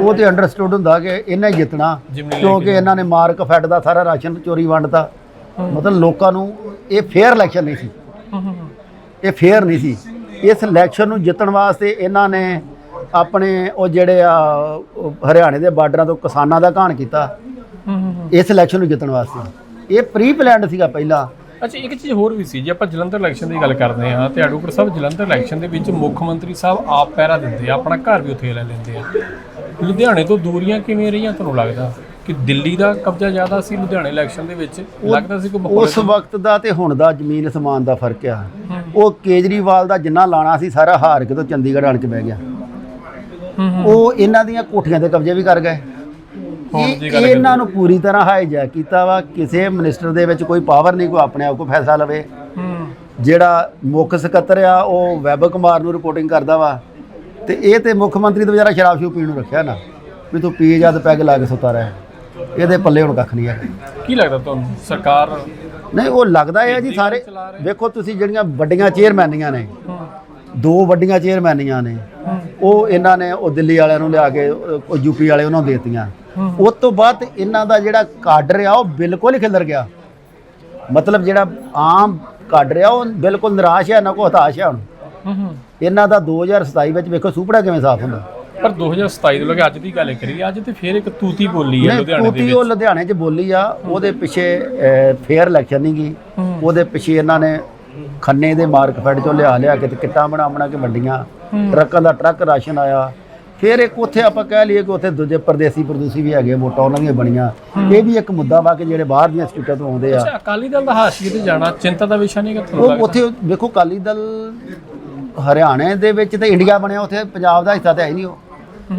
ਉਹ ਤੇ ਅੰਡਰਸਟੂਡ ਹੁੰਦਾ ਕਿ ਇਹਨੇ ਜਿੱਤਣਾ ਕਿਉਂਕਿ ਇਹਨਾਂ ਨੇ ਮਾਰਕ ਫੈਟ ਦਾ ਸਾਰਾ ਰਾਸ਼ਨ ਚੋਰੀ ਵੰਡਤਾ ਮਤਲਬ ਲੋਕਾਂ ਨੂੰ ਇਹ ਫੇਅਰ ਇਲੈਕਸ਼ਨ ਨਹੀਂ ਸੀ। ਇਹ ਫੇਅਰ ਨਹੀਂ ਸੀ। ਇਸ ਇਲੈਕਸ਼ਨ ਨੂੰ ਜਿੱਤਣ ਵਾਸਤੇ ਇਹਨਾਂ ਨੇ ਆਪਣੇ ਉਹ ਜਿਹੜੇ ਆ ਹਰਿਆਣੇ ਦੇ ਬਾਰਡਰਾਂ ਤੋਂ ਕਿਸਾਨਾਂ ਦਾ ਘਾਣ ਕੀਤਾ। ਇਸ ਇਲੈਕਸ਼ਨ ਨੂੰ ਜਿੱਤਣ ਵਾਸਤੇ। ਇਹ ਪ੍ਰੀ ਪਲਾਨਡ ਸੀਗਾ ਪਹਿਲਾਂ। ਅੱਛਾ ਇੱਕ ਚੀਜ਼ ਹੋਰ ਵੀ ਸੀ ਜੇ ਆਪਾਂ ਜਲੰਧਰ ਇਲੈਕਸ਼ਨ ਦੀ ਗੱਲ ਕਰਦੇ ਹਾਂ ਤੇ ਐਡਵੋਕੇਟ ਸਾਹਿਬ ਜਲੰਧਰ ਇਲੈਕਸ਼ਨ ਦੇ ਵਿੱਚ ਮੁੱਖ ਮੰਤਰੀ ਸਾਹਿਬ ਆਪ ਪਹਿਰਾ ਦਿੰਦੇ ਆ ਆਪਣਾ ਘਰ ਵੀ ਉੱਥੇ ਲੈ ਲੈਂਦੇ ਆ। ਲੁਧਿਆਣੇ ਤੋਂ ਦੂਰੀਆਂ ਕਿਵੇਂ ਰਹੀਆਂ ਤੁਹਾਨੂੰ ਲੱਗਦਾ? ਕਿ ਦਿੱਲੀ ਦਾ ਕਬਜ਼ਾ ਜ਼ਿਆਦਾ ਸੀ ਲੁਧਿਆਣੇ ਇਲੈਕਸ਼ਨ ਦੇ ਵਿੱਚ? ਲੱਗਦਾ ਸੀ ਕੋਈ ਉਸ ਵਕਤ ਦਾ ਤੇ ਹੁਣ ਦਾ ਜ਼ਮੀਨ ਅਸਮਾਨ ਦਾ ਫ਼ਰਕ ਆ। ਉਹ ਕੇਜਰੀਵਾਲ ਦਾ ਜਿੰਨਾ ਲਾਣਾ ਸੀ ਸਾਰਾ ਹਾਰ ਕੇ ਤੋਂ ਚੰਡੀਗੜ੍ਹ ਆਣ ਕੇ ਬਹਿ ਗਿਆ। ਉਹ ਇਹਨਾਂ ਦੀਆਂ ਕੋਠੀਆਂ ਤੇ ਕਬਜ਼ੇ ਵੀ ਕਰ ਗਏ। ਇਹਨਾਂ ਨੂੰ ਪੂਰੀ ਤਰ੍ਹਾਂ ਹਾਈਜੈਕ ਕੀਤਾ ਵਾ। ਕਿਸੇ ਮਿਨਿਸਟਰ ਦੇ ਵਿੱਚ ਕੋਈ ਪਾਵਰ ਨਹੀਂ ਕੋਈ ਆਪਣੇ ਆਪ ਕੋ ਫੈਸਲਾ ਲਵੇ। ਜਿਹੜਾ ਮੁੱਖ ਸਕੱਤਰ ਆ ਉਹ ਵੈਬ ਕੁਮਾਰ ਨੂੰ ਰਿਪੋਰਟਿੰਗ ਕਰਦਾ ਵਾ। ਤੇ ਇਹ ਤੇ ਮੁੱਖ ਮੰਤਰੀ ਤੋਂ ਵਿਚਾਰਾ ਸ਼ਰਾਬ ਸ਼ੂ ਪੀਣ ਨੂੰ ਰੱਖਿਆ ਨਾ ਵੀ ਤੂੰ ਪੀ ਜਦ ਪੈਗ ਲਾ ਕੇ ਸੁੱਤਾ ਰਹਿ। ਇਹਦੇ ਪੱਲੇ ਹੁਣ ਕੱਖ ਨਹੀਂ ਹੈ ਕੀ ਲੱਗਦਾ ਤੁਹਾਨੂੰ? ਸਰਕਾਰ ਨਹੀਂ ਉਹ ਲੱਗਦਾ ਹੈ ਜੀ ਸਾਰੇ। ਵੇਖੋ ਤੁਸੀਂ ਜਿਹੜੀਆਂ ਵੱਡੀਆਂ ਚੇਅਰਮੈਨੀਆਂ ਨੇ ਦੋ ਵੱਡੀਆਂ ਚੇਅਰਮੈਨੀਆਂ ਨੇ ਉਹ ਇਹਨਾਂ ਨੇ ਉਹ ਦਿੱਲੀ ਵਾਲਿਆਂ ਨੂੰ ਲਿਆ ਕੇ ਉਹ ਯੂਪੀ ਵਾਲੇ ਉਹਨਾਂ ਨੂੰ ਦੇਤੀਆਂ। ਉਸ ਤੋਂ ਬਾਅਦ ਇਹਨਾਂ ਦਾ ਜਿਹੜਾ ਕਾਡਰ ਆ ਉਹ ਬਿਲਕੁਲ ਹੀ ਖਿਲਰ ਗਿਆ। ਮਤਲਬ ਜਿਹੜਾ ਆਮ ਕਾਡਰ ਆ ਉਹ ਬਿਲਕੁਲ ਨਿਰਾਸ਼ ਹੈ ਨਾ ਕੋ ਹਤਾਸ਼ ਹੈ ਹੁਣ। ਇਹਨਾਂ ਦਾ 2027 ਵਿੱਚ ਵੇਖੋ ਸੁਪੜਾ ਕਿਵੇਂ ਸਾਫ਼ ਹੁੰਦਾ। ਪਰ 2027 ਤੋਂ ਲੈ ਕੇ ਅੱਜ ਦੀ ਗੱਲ ਕਰੀਏ ਅੱਜ ਤੇ ਫੇਰ ਇੱਕ ਤੂਤੀ ਬੋਲੀ ਹੈ ਲੁਧਿਆਣੇ ਦੇ ਵਿੱਚ ਉਹ ਲੁਧਿਆਣੇ 'ਚ ਬੋਲੀ ਆ ਉਹਦੇ ਪਿੱਛੇ ਫੇਅਰ ਇਲੈਕਸ਼ਨ ਨਹੀਂ ਗਈ। ਉਹਦੇ ਪਿੱਛੇ ਇਹਨਾਂ ਨੇ ਖੰਨੇ ਦੇ ਮਾਰਕਫੈਡ ਚੋਂ ਲਿਆ ਲਿਆ ਕੇ ਤੇ ਕਿੱਟਾਂ ਬਣਾ ਬਣਾ ਕੇ ਵੰਡੀਆਂ। ਟਰੱਕਾਂ ਦਾ ਟਰੱਕ ਰਾਸ਼ਨ ਆਇਆ। ਫਿਰ ਇੱਕ ਉੱਥੇ ਆਪਾਂ ਕਹਿ ਲਈਏ ਕਿ ਉੱਥੇ ਦੂਜੇ ਪਰਦੇਸੀ ਪ੍ਰਦੂਸੀ ਵੀ ਹੈਗੇ ਵੋਟਾਂ ਉਹਨਾਂ ਦੀਆਂ ਬਣੀਆਂ। ਇਹ ਵੀ ਇੱਕ ਮੁੱਦਾ ਵਾ ਕਿ ਜਿਹੜੇ ਬਾਹਰ ਦੀਆਂ ਸਟੇਟਾਂ ਤੋਂ ਆਉਂਦੇ ਆ। ਅੱਛਾ ਅਕਾਲੀ ਦਲ ਦਾ ਹਾਸ਼ੀਏ ਤੇ ਜਾਣਾ ਚਿੰਤਾ ਦਾ ਵਿਸ਼ਾ ਨਹੀਂ ਕਿ ਉਹ ਉੱਥੇ ਵੇਖੋ ਕਾਲੀ ਦਲ ਹਰਿਆਣੇ ਦੇ ਵਿੱਚ ਤੇ ਇੰਡੀਆ ਬਣਿਆ ਉੱਥੇ ਪੰਜਾਬ ਦਾ ਹਿੱਸਾ ਤੇ ਹੈ ਨਹੀਂ ਉਹ।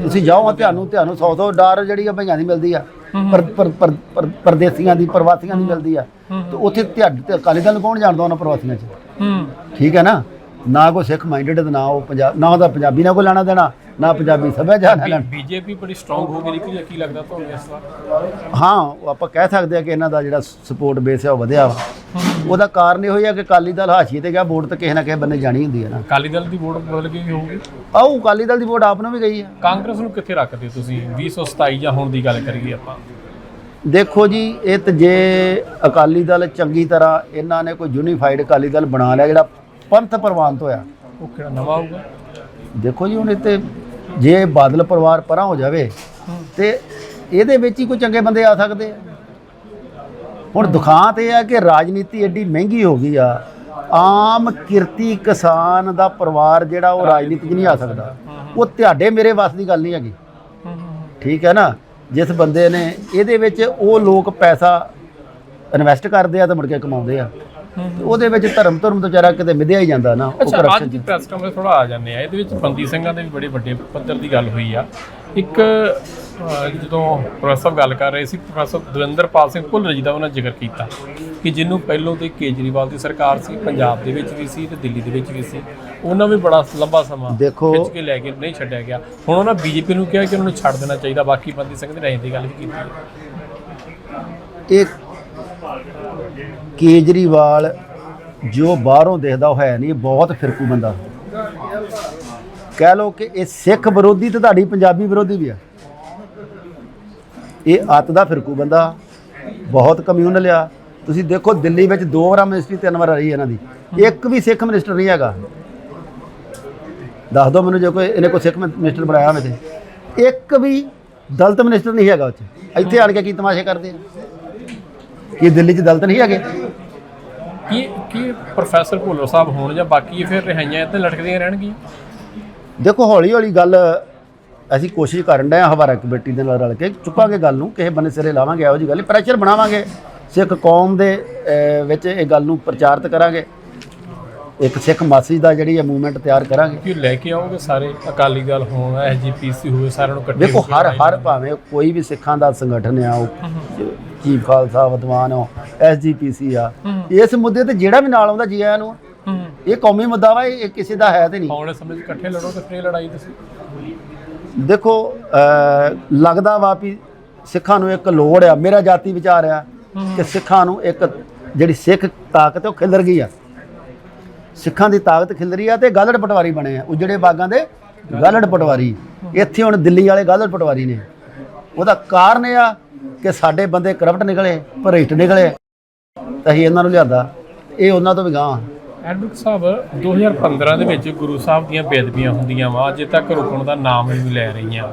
ਤੁਸੀਂ ਜਾਓ ਤੁਹਾਨੂੰ ਤੁਹਾਨੂੰ 100 100 ਡਾਲਰ ਜਿਹੜੀ ਆ ਭਈਆਂ ਦੀ ਮਿਲਦੀ ਆ। ਪਰ ਪਰ ਪਰ- ਪਰ- ਪਰਦੇਸੀਆਂ ਦੀ ਪ੍ਰਵਾਸੀਆਂ ਦੀ ਮਿਲਦੀ ਆ। ਤੇ ਉੱਥੇ ਤੁਹਾਡੇ ਅਕਾਲੀ ਦਲ ਨੂੰ ਕੌਣ ਜਾਣਦਾ ਉਹਨਾਂ ਪ੍ਰਵਾਸੀਆਂ 'ਚ? ਠੀਕ ਹੈ ਨਾ? ਨਾ ਕੋਈ ਸਿੱਖ ਮਾਈਂਡਡ ਨਾ ਉਹ ਪੰਜਾਬ ਨਾ ਉਹਦਾ ਪੰਜਾਬੀ ਨਾਲ ਕੋਈ ਲੈਣਾ ਦੇਣਾ। ਨਾ ਪੰਜਾਬੀ ਸੱਭਿਆਚਾਰ ਨਾਲ ਲੈਣਾ ਬੀਜੇਪੀ ਬੜੀ ਸਟਰੋਂਗ ਹੋ ਗਈ ਨਿਕਲੀ ਹੈ, ਕੀ ਲੱਗਦਾ ਤੁਹਾਨੂੰ ਇਸ ਵਾਰ? ਹਾਂ ਉਹ ਆਪਾਂ ਕਹਿ ਸਕਦੇ ਆ ਕਿ ਇਹਨਾਂ ਦਾ ਜਿਹੜਾ ਸਪੋਰਟ ਬੇਸ ਹੈ ਉਹ ਵਧਿਆ ਵਾ। ਉਹਦਾ ਕਾਰਨ ਇਹੋ ਹੀ ਆ ਕਿ ਅਕਾਲੀ ਦਲ ਹਾਸ਼ੀਏ ਤੇ ਗਿਆ ਵੋਟ ਤਾਂ ਕਿਸੇ ਨਾ ਕਿਸੇ ਬੰਨੇ ਜਾਣੀ ਹੁੰਦੀ ਹੈ ਨਾ। ਅਕਾਲੀ ਦਲ ਦੀ ਵੋਟ ਬਦਲ ਗਈ ਹੋਊਗੀ? ਆਓ ਅਕਾਲੀ ਦਲ ਦੀ ਵੋਟ ਆਪ ਨੂੰ ਵੀ ਗਈ ਆ। ਕਾਂਗਰਸ ਨੂੰ ਕਿੱਥੇ ਰੱਖਦੇ ਤੁਸੀਂ? 2027 ਜਾਂ ਹੁਣ ਦੀ ਗੱਲ ਕਰੀਏ ਆਪਾਂ। ਦੇਖੋ ਜੀ ਇਹ ਤੇ ਜੇ ਅਕਾਲੀ ਦਲ ਚੰਗੀ ਤਰ੍ਹਾਂ ਇਹਨਾਂ ਨੇ ਕੋਈ ਯੂਨੀਫਾਈਡ ਅਕਾਲੀ ਦਲ ਬਣਾ ਲਿਆ ਜਿਹੜਾ ਪੰਥ ਪ੍ਰਵਾਨਤ ਹੋਇਆ। ਉਹ ਕਿਹੜਾ ਨਵਾਂ ਆਊਗਾ ਦੇਖੋ ਜੀ ਹੁਣ ਤੇ ਜੇ ਬਾਦਲ ਪਰਿਵਾਰ ਪਰਾਂ ਹੋ ਜਾਵੇ ਤੇ ਇਹਦੇ ਵਿੱਚ ਹੀ ਕੋਈ ਚੰਗੇ ਬੰਦੇ ਆ ਸਕਦੇ ਆ। ਹੁਣ ਦੁਖਾਂਤ ਇਹ ਆ ਕਿ ਰਾਜਨੀਤੀ ਐਡੀ ਮਹਿੰਗੀ ਹੋ ਗਈ ਆ। ਆਮ ਕਿਰਤੀ ਕਿਸਾਨ ਦਾ ਪਰਿਵਾਰ ਜਿਹੜਾ ਉਹ ਰਾਜਨੀਤੀ 'ਚ ਨਹੀਂ ਆ ਸਕਦਾ। ਉਹ ਤੁਹਾਡੇ ਮੇਰੇ ਵੱਸ ਦੀ ਗੱਲ ਨਹੀਂ ਹੈਗੀ। ਠੀਕ ਹੈ ਨਾ? ਜਿਸ ਬੰਦੇ ਨੇ ਇਹਦੇ ਵਿੱਚ ਉਹ ਲੋਕ ਪੈਸਾ ਇਨਵੈਸਟ ਕਰਦੇ ਆ ਤੇ ਮੁੜ ਕੇ ਕਮਾਉਂਦੇ ਆ। ਉਹਦੇ ਵਿੱਚ ਧਰਮ ਧਰਮ ਤੋਂ ਵਿਚਾਰਾ ਕਿਤੇ ਮਿਧਿਆ ਹੀ ਜਾਂਦਾ ਨਾ ਉਹ ਅੱਛਾ ਅੱਜ ਦੀ ਪ੍ਰੈਸ ਕਾਨਫਰੰਸ ਥੋੜਾ ਆ ਜਾਂਦੇ ਆ। ਇਹਦੇ ਵਿੱਚ ਬੰਦੀ ਸਿੰਘਾਂ ਦੇ ਵੀ ਬੜੇ ਵੱਡੇ ਪੱਧਰ ਦੀ ਗੱਲ ਹੋਈ ਆ। ਇੱਕ ਜਦੋਂ ਪ੍ਰੋਫੈਸਰ ਗੱਲ ਕਰ ਰਹੇ ਸੀ ਪ੍ਰੋਫੈਸਰ ਦਵਿੰਦਰਪਾਲ ਸਿੰਘ ਭੁੱਲਰ ਜੀ ਦਾ ਉਹਨਾਂ ਜ਼ਿਕਰ ਕੀਤਾ ਕਿ ਜਿਹਨੂੰ ਪਹਿਲੋਂ ਤੇ ਕੇਜਰੀਵਾਲ ਦੀ ਸਰਕਾਰ ਸੀ ਪੰਜਾਬ ਦੇ ਵਿੱਚ ਵੀ ਸੀ ਤੇ ਦਿੱਲੀ ਦੇ ਵਿੱਚ ਵੀ ਸੀ ਉਹਨਾਂ ਵੀ ਬੜਾ ਲੰਬਾ ਸਮਾਂ ਖਿੱਚ ਕੇ ਲੈ ਕੇ ਨਹੀਂ ਛੱਡਿਆ ਗਿਆ। ਹੁਣ ਉਹਨਾਂ ਬੀਜੇਪੀ ਨੂੰ ਕਿਹਾ ਕਿ ਉਹਨਾਂ ਨੂੰ ਛੱਡ ਦੇਣਾ ਚਾਹੀਦਾ ਬਾਕੀ ਬੰਦੀ ਸਿੰਘ ਦੇ ਰਹਿਣ ਦੀ ਗੱਲ ਵੀ ਕੀਤੀ। ਇਹ ਕੇਜਰੀਵਾਲ ਜੋ ਬਾਹਰੋਂ ਦੇਖਦਾ ਉਹ ਹੈ ਨਹੀਂ ਬਹੁਤ ਫਿਰਕੂ ਬੰਦਾ। ਕਹਿ ਲਓ ਕਿ ਇਹ ਸਿੱਖ ਵਿਰੋਧੀ ਤੇ ਤੁਹਾਡੀ ਪੰਜਾਬੀ ਵਿਰੋਧੀ ਵੀ ਆ। ਇਹ ਅੱਤ ਦਾ ਫਿਰਕੂ ਬੰਦਾ, ਬਹੁਤ ਕਮਿਊਨਲ ਆ ਤੁਸੀਂ ਦੇਖੋ ਦਿੱਲੀ ਵਿੱਚ ਦੋ ਵਾਰ ਮਿਨਿਸਟਰੀ ਤਿੰਨ ਵਾਰ ਰਹੀ ਇਹਨਾਂ ਦੀ। ਇੱਕ ਵੀ ਸਿੱਖ ਮਿਨਿਸਟਰ ਨਹੀਂ ਹੈਗਾ। ਦੱਸ ਦਿਓ ਮੈਨੂੰ ਜੇ ਕੋਈ ਇਹਨੇ ਕੋਈ ਸਿੱਖ ਮਿਨਿਸਟਰ ਬਣਾਇਆ ਹੋਵੇ ਤੇ। ਇੱਕ ਵੀ ਦਲਤ ਮਿਨਿਸਟਰ ਨਹੀਂ ਹੈਗਾ ਉੱਥੇ। ਇੱਥੇ ਆਣ ਕੇ ਕੀ ਤਮਾਸ਼ੇ ਕਰਦੇ ਆ? ਕੀ ਦਿੱਲੀ 'ਚ ਦਲਿਤ ਨਹੀਂ ਹੈਗੇ? ਕੀ ਕੀ ਪ੍ਰੋਫੈਸਰ ਭੁੱਲਰ ਸਾਹਿਬ ਹੋਣ ਜਾਂ ਬਾਕੀ ਇਹ ਫਿਰ ਰਿਹਾਈਆਂ ਇੱਥੇ ਲਟਕਦੀਆਂ ਰਹਿਣਗੀਆਂ? ਦੇਖੋ ਹੌਲੀ ਹੌਲੀ ਗੱਲ ਅਸੀਂ ਕੋਸ਼ਿਸ਼ ਕਰਨ ਡਏ ਹਾਂ ਹਵਾਰਾ ਕਮੇਟੀ ਦੇ ਨਾਲ ਰਲ ਕੇ ਚੁੱਕਾਂਗੇ ਗੱਲ ਨੂੰ ਕਿਸੇ ਬੰਨੇ ਸਿਰੇ ਲਾਵਾਂਗੇ ਇਹੋ ਜੀ ਗੱਲ ਪ੍ਰੈਸ਼ਰ ਬਣਾਵਾਂਗੇ। ਸਿੱਖ ਕੌਮ ਦੇ ਵਿੱਚ ਇਹ ਗੱਲ ਨੂੰ ਪ੍ਰਚਾਰਿਤ ਕਰਾਂਗੇ। ਇੱਕ ਸਿੱਖ ਮਾਸੀ ਦਾ ਜਿਹੜੀ ਹੈ ਮੂਵਮੈਂਟ ਤਿਆਰ ਕਰਾਂਗੇ। ਕਿ ਲੈ ਕੇ ਆਓਗੇ ਸਾਰੇ? ਅਕਾਲੀ ਦਲ ਹੋਣ ਐਸਜੀਪੀਸੀ ਹੋਵੇ ਸਾਰਿਆਂ ਨੂੰ ਇਕੱਠੇ ਦੇਖੋ ਹਰ ਹਰ ਭਾਵੇਂ ਕੋਈ ਵੀ ਸਿੱਖਾਂ ਦਾ ਸੰਗਠਨ ਆ ਉਹ ਚੀਫ ਖਾਲਸਾ ਵਦਵਾਨ ਹੋ ਐਸਜੀਪੀਸੀ ਆ। ਇਸ ਮੁੱਦੇ ਤੇ ਜਿਹੜਾ ਵੀ ਨਾਲ ਆਉਂਦਾ ਜੀ ਆਇਆਂ ਨੂੰ ਇਹ ਕੌਮੀ ਮੁੱਦਾ ਵਾ ਇਹ ਇਹ ਕਿਸੇ ਦਾ ਹੈ ਤੇ ਨਹੀਂ। ਆਉਣ ਸਮੇਂ 'ਚ ਇਕੱਠੇ ਲੜੋ ਤੇ ਫਿਰ ਲੜਾਈ ਤੁਸੀਂ। ਦੇਖੋ ਲੱਗਦਾ ਵਾ ਵੀ ਸਿੱਖਾਂ ਨੂੰ ਇੱਕ ਲੋੜ ਆ ਮੇਰਾ ਜਾਤੀ ਵਿਚਾਰ ਆ ਕਿ ਸਿੱਖਾਂ ਨੂੰ ਇੱਕ ਜਿਹੜੀ ਸਿੱਖ ਤਾਕਤ ਉਹ ਖਿਲਰ ਗਈ ਆ। ਸਿੱਖਾਂ ਦੀ ਤਾਕਤ ਖਿਲਰੀ ਆ ਤੇ ਗਾਲੜ ਪਟਵਾਰੀ ਬਣੇ ਆ ਉਜੜੇ ਬਾਗਾਂ ਦੇ ਗਾਲੜ ਪਟਵਾਰੀ। ਇੱਥੇ ਹੁਣ ਦਿੱਲੀ ਵਾਲੇ ਗਾਲੜ ਪਟਵਾਰੀ ਨੇ। ਉਹਦਾ ਕਾਰਨ ਇਹ ਆ ਕਿ ਸਾਡੇ ਬੰਦੇ ਕਰਪਟ ਨਿਕਲੇ ਭ੍ਰਿਸ਼ਟ ਨਿਕਲੇ ਤਾਂ ਅਸੀਂ ਇਹਨਾਂ ਨੂੰ ਲਿਆਂਦਾ। ਇਹ ਉਹਨਾਂ ਤੋਂ ਵੀ ਗਾਂ ਐਡਵੋਕੇਟ ਸਾਹਿਬ 2015 ਦੇ ਵਿੱਚ ਗੁਰੂ ਸਾਹਿਬ ਦੀਆਂ ਬੇਦਬੀਆਂ ਹੁੰਦੀਆਂ ਵਾ ਅਜੇ ਤੱਕ ਰੁਕਣ ਦਾ ਨਾਮ ਨਹੀਂ ਲੈ ਰਹੀਆਂ।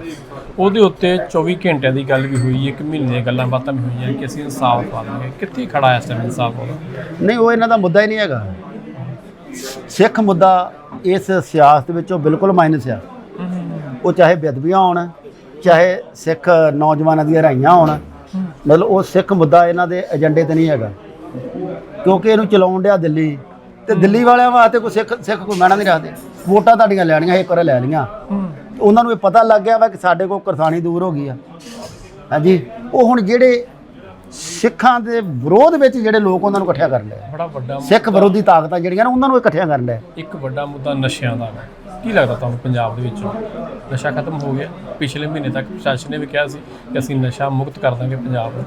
ਉਹਦੇ ਉੱਤੇ 24 ਘੰਟਿਆਂ ਦੀ ਗੱਲ ਵੀ ਹੋਈ ਇੱਕ ਮਹੀਨੇ ਦੀਆਂ ਗੱਲਾਂ ਬਾਤਾਂ ਵੀ ਹੋਈਆਂ ਕਿ ਅਸੀਂ ਇਨਸਾਫ ਪਾਵਾਂਗੇ। ਕਿੱਥੇ ਖੜਾ ਹੈ ਇਸ ਟਾਈਮ ਇਨਸਾਫ ਨਹੀਂ ਉਹ ਇਹਨਾਂ ਦਾ ਮੁੱਦਾ ਹੀ ਨਹੀਂ ਹੈਗਾ। ਸਿੱਖ ਮੁੱਦਾ ਇਸ ਸਿਆਸਤ ਵਿੱਚੋਂ ਬਿਲਕੁਲ ਮਾਈਨਸ ਆ। ਉਹ ਚਾਹੇ ਬੇਦਬੀਆਂ ਹੋਣ, ਚਾਹੇ ਸਿੱਖ ਨੌਜਵਾਨਾਂ ਦੀਆਂ ਰਾਈਆਂ ਹੋਣ, ਮਤਲਬ ਉਹ ਸਿੱਖ ਮੁੱਦਾ ਇਹਨਾਂ ਦੇ ਏਜੰਡੇ ਤੇ ਨਹੀਂ ਹੈਗਾ। ਕਿਉਂਕਿ ਇਹਨੂੰ ਚਲਾਉਣ ਡਿਆ ਦਿੱਲੀ। ਤੇ ਦਿੱਲੀ ਵਾਲਿਆਂ ਵਾਸਤੇ ਕੋਈ ਸਿੱਖ ਸਿੱਖ ਕੋਈ ਮੈਣਾ ਨਹੀਂ ਰੱਖਦੇ। ਵੋਟਾਂ ਤੁਹਾਡੀਆਂ ਲੈਣੀਆਂ, ਇੱਕ ਵਾਰ ਲੈ ਲਈਆਂ। ਉਹਨਾਂ ਨੂੰ ਇਹ ਪਤਾ ਲੱਗ ਗਿਆ ਵਾ ਕਿ ਸਾਡੇ ਕੋਲ ਕਿਸਾਨੀ ਦੂਰ ਹੋ ਗਈ ਆ। ਹਾਂਜੀ? ਉਹ ਹੁਣ ਜਿਹੜੇ ਸਿੱਖਾਂ ਦੇ ਵਿਰੋਧ ਵਿੱਚ ਜਿਹੜੇ ਲੋਕ ਉਹਨਾਂ ਨੂੰ ਇਕੱਠਿਆ ਕਰਨ ਲਏ ਬੜਾ ਵੱਡਾ ਸਿੱਖ ਵਿਰੋਧੀ ਤਾਕਤਾਂ ਜਿਹੜੀਆਂ ਨੇ ਉਹਨਾਂ ਨੂੰ ਇਕੱਠਿਆਂ ਕਰਨ ਲਏ ਇੱਕ ਵੱਡਾ ਮੁੱਦਾ ਨਸ਼ਿਆਂ ਦਾ। ਕੀ ਲੱਗਦਾ ਤੁਹਾਨੂੰ ਪੰਜਾਬ ਦੇ ਵਿੱਚ? ਨਸ਼ਾ ਖਤਮ ਹੋ ਗਿਆ। ਪਿਛਲੇ ਮਹੀਨੇ ਤੱਕ ਪ੍ਰਸ਼ਾਸਨ ਨੇ ਵੀ ਕਿਹਾ ਸੀ ਕਿ ਅਸੀਂ ਨਸ਼ਾ ਮੁਕਤ ਕਰ ਦਾਂਗੇ ਪੰਜਾਬ ਨੂੰ।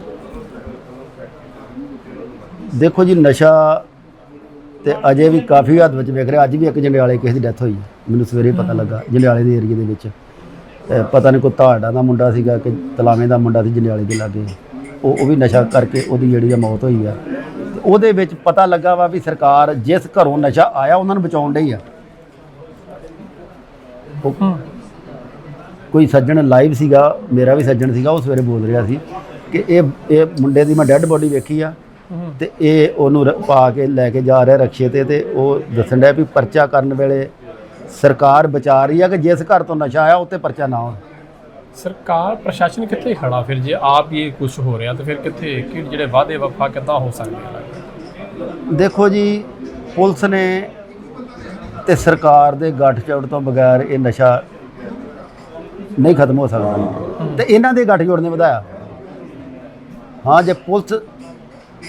ਦੇਖੋ ਜੀ ਨਸ਼ਾ ਤੇ ਅਜੇ ਵੀ ਕਾਫੀ ਹੱਦ ਵਿੱਚ ਵਿਖ ਰਿਹਾ। ਅੱਜ ਵੀ ਇੱਕ ਜੰਡਿਆਲੇ ਕਿਸੇ ਦੀ ਡੈਥ ਹੋਈ। ਮੈਨੂੰ ਸਵੇਰੇ ਪਤਾ ਲੱਗਾ ਜੰਡਿਆਲੇ ਦੇ ਏਰੀਏ ਦੇ ਵਿੱਚ। ਪਤਾ ਨਹੀਂ ਕੋਈ ਤੁਹਾਡਾ ਦਾ ਮੁੰਡਾ ਸੀਗਾ ਕਿ ਤਲਾਵੇਂ ਦਾ ਮੁੰਡਾ ਸੀ ਜੰਡਿਆਲੇ ਦੇ ਲਾਗੇ। ਉਹ ਉਹ ਵੀ ਨਸ਼ਾ ਕਰਕੇ ਉਹਦੀ ਜਿਹੜੀ ਆ ਮੌਤ ਹੋਈ ਆ। ਤੇ ਉਹਦੇ ਵਿੱਚ ਪਤਾ ਲੱਗਾ ਵਾ ਵੀ ਸਰਕਾਰ ਜਿਸ ਘਰੋਂ ਨਸ਼ਾ ਆਇਆ ਉਹਨਾਂ ਨੂੰ ਬਚਾਉਣ ਡਈ ਆ। ਉਹ ਕੋਈ ਸੱਜਣ ਲਾਈਵ ਸੀਗਾ ਮੇਰਾ ਵੀ ਸੱਜਣ ਸੀਗਾ ਉਹ ਸਵੇਰੇ ਬੋਲ ਰਿਹਾ ਸੀ ਕਿ ਇਹ ਇਹ ਮੁੰਡੇ ਦੀ ਮੈਂ ਡੈੱਡ ਬੋਡੀ ਵੇਖੀ ਆ ਤੇ ਇਹ ਉਹਨੂੰ ਰ- ਪਾ ਕੇ ਲੈ ਕੇ ਜਾ ਰਿਹਾ ਰਕਸ਼ੇ ਤੇ ਤੇ ਉਹ ਦੱਸਣ ਡਿਆ ਵੀ ਪਰਚਾ ਕਰਨ ਵੇਲੇ ਸਰਕਾਰ ਬਚਾ ਰਹੀ ਆ ਕਿ ਜਿਸ ਘਰ ਤੋਂ ਨਸ਼ਾ ਆਇਆ ਉੱਤੇ ਪਰਚਾ ਨਾ ਹੋਵੇ। ਸਰਕਾਰ ਪ੍ਰਸ਼ਾਸਨ ਕਿੱਥੇ ਖੜਾ? ਫਿਰ ਜੇ ਆਪ ਇਹ ਕੁਝ ਹੋ ਰਿਹਾ ਤਾਂ ਫਿਰ ਕਿੱਥੇ? ਕਿ ਜਿਹੜੇ ਵਾਅਦੇ ਵਫਾ ਕਿੱਦਾਂ ਹੋ ਸਕਦੇ ਆ? ਦੇਖੋ ਜੀ ਪੁਲਿਸ ਨੇ ਤੇ ਸਰਕਾਰ ਦੇ ਗੱਠਜੋੜ ਤੋਂ ਬਗੈਰ ਇਹ ਨਸ਼ਾ ਨਹੀਂ ਖਤਮ ਹੋ ਸਕਦਾ। ਤੇ ਇਹਨਾਂ ਦੇ ਗੱਠਜੋੜ ਨੇ ਵਧਾਇਆ। ਹਾਂ ਜੇ ਪੁਲਿਸ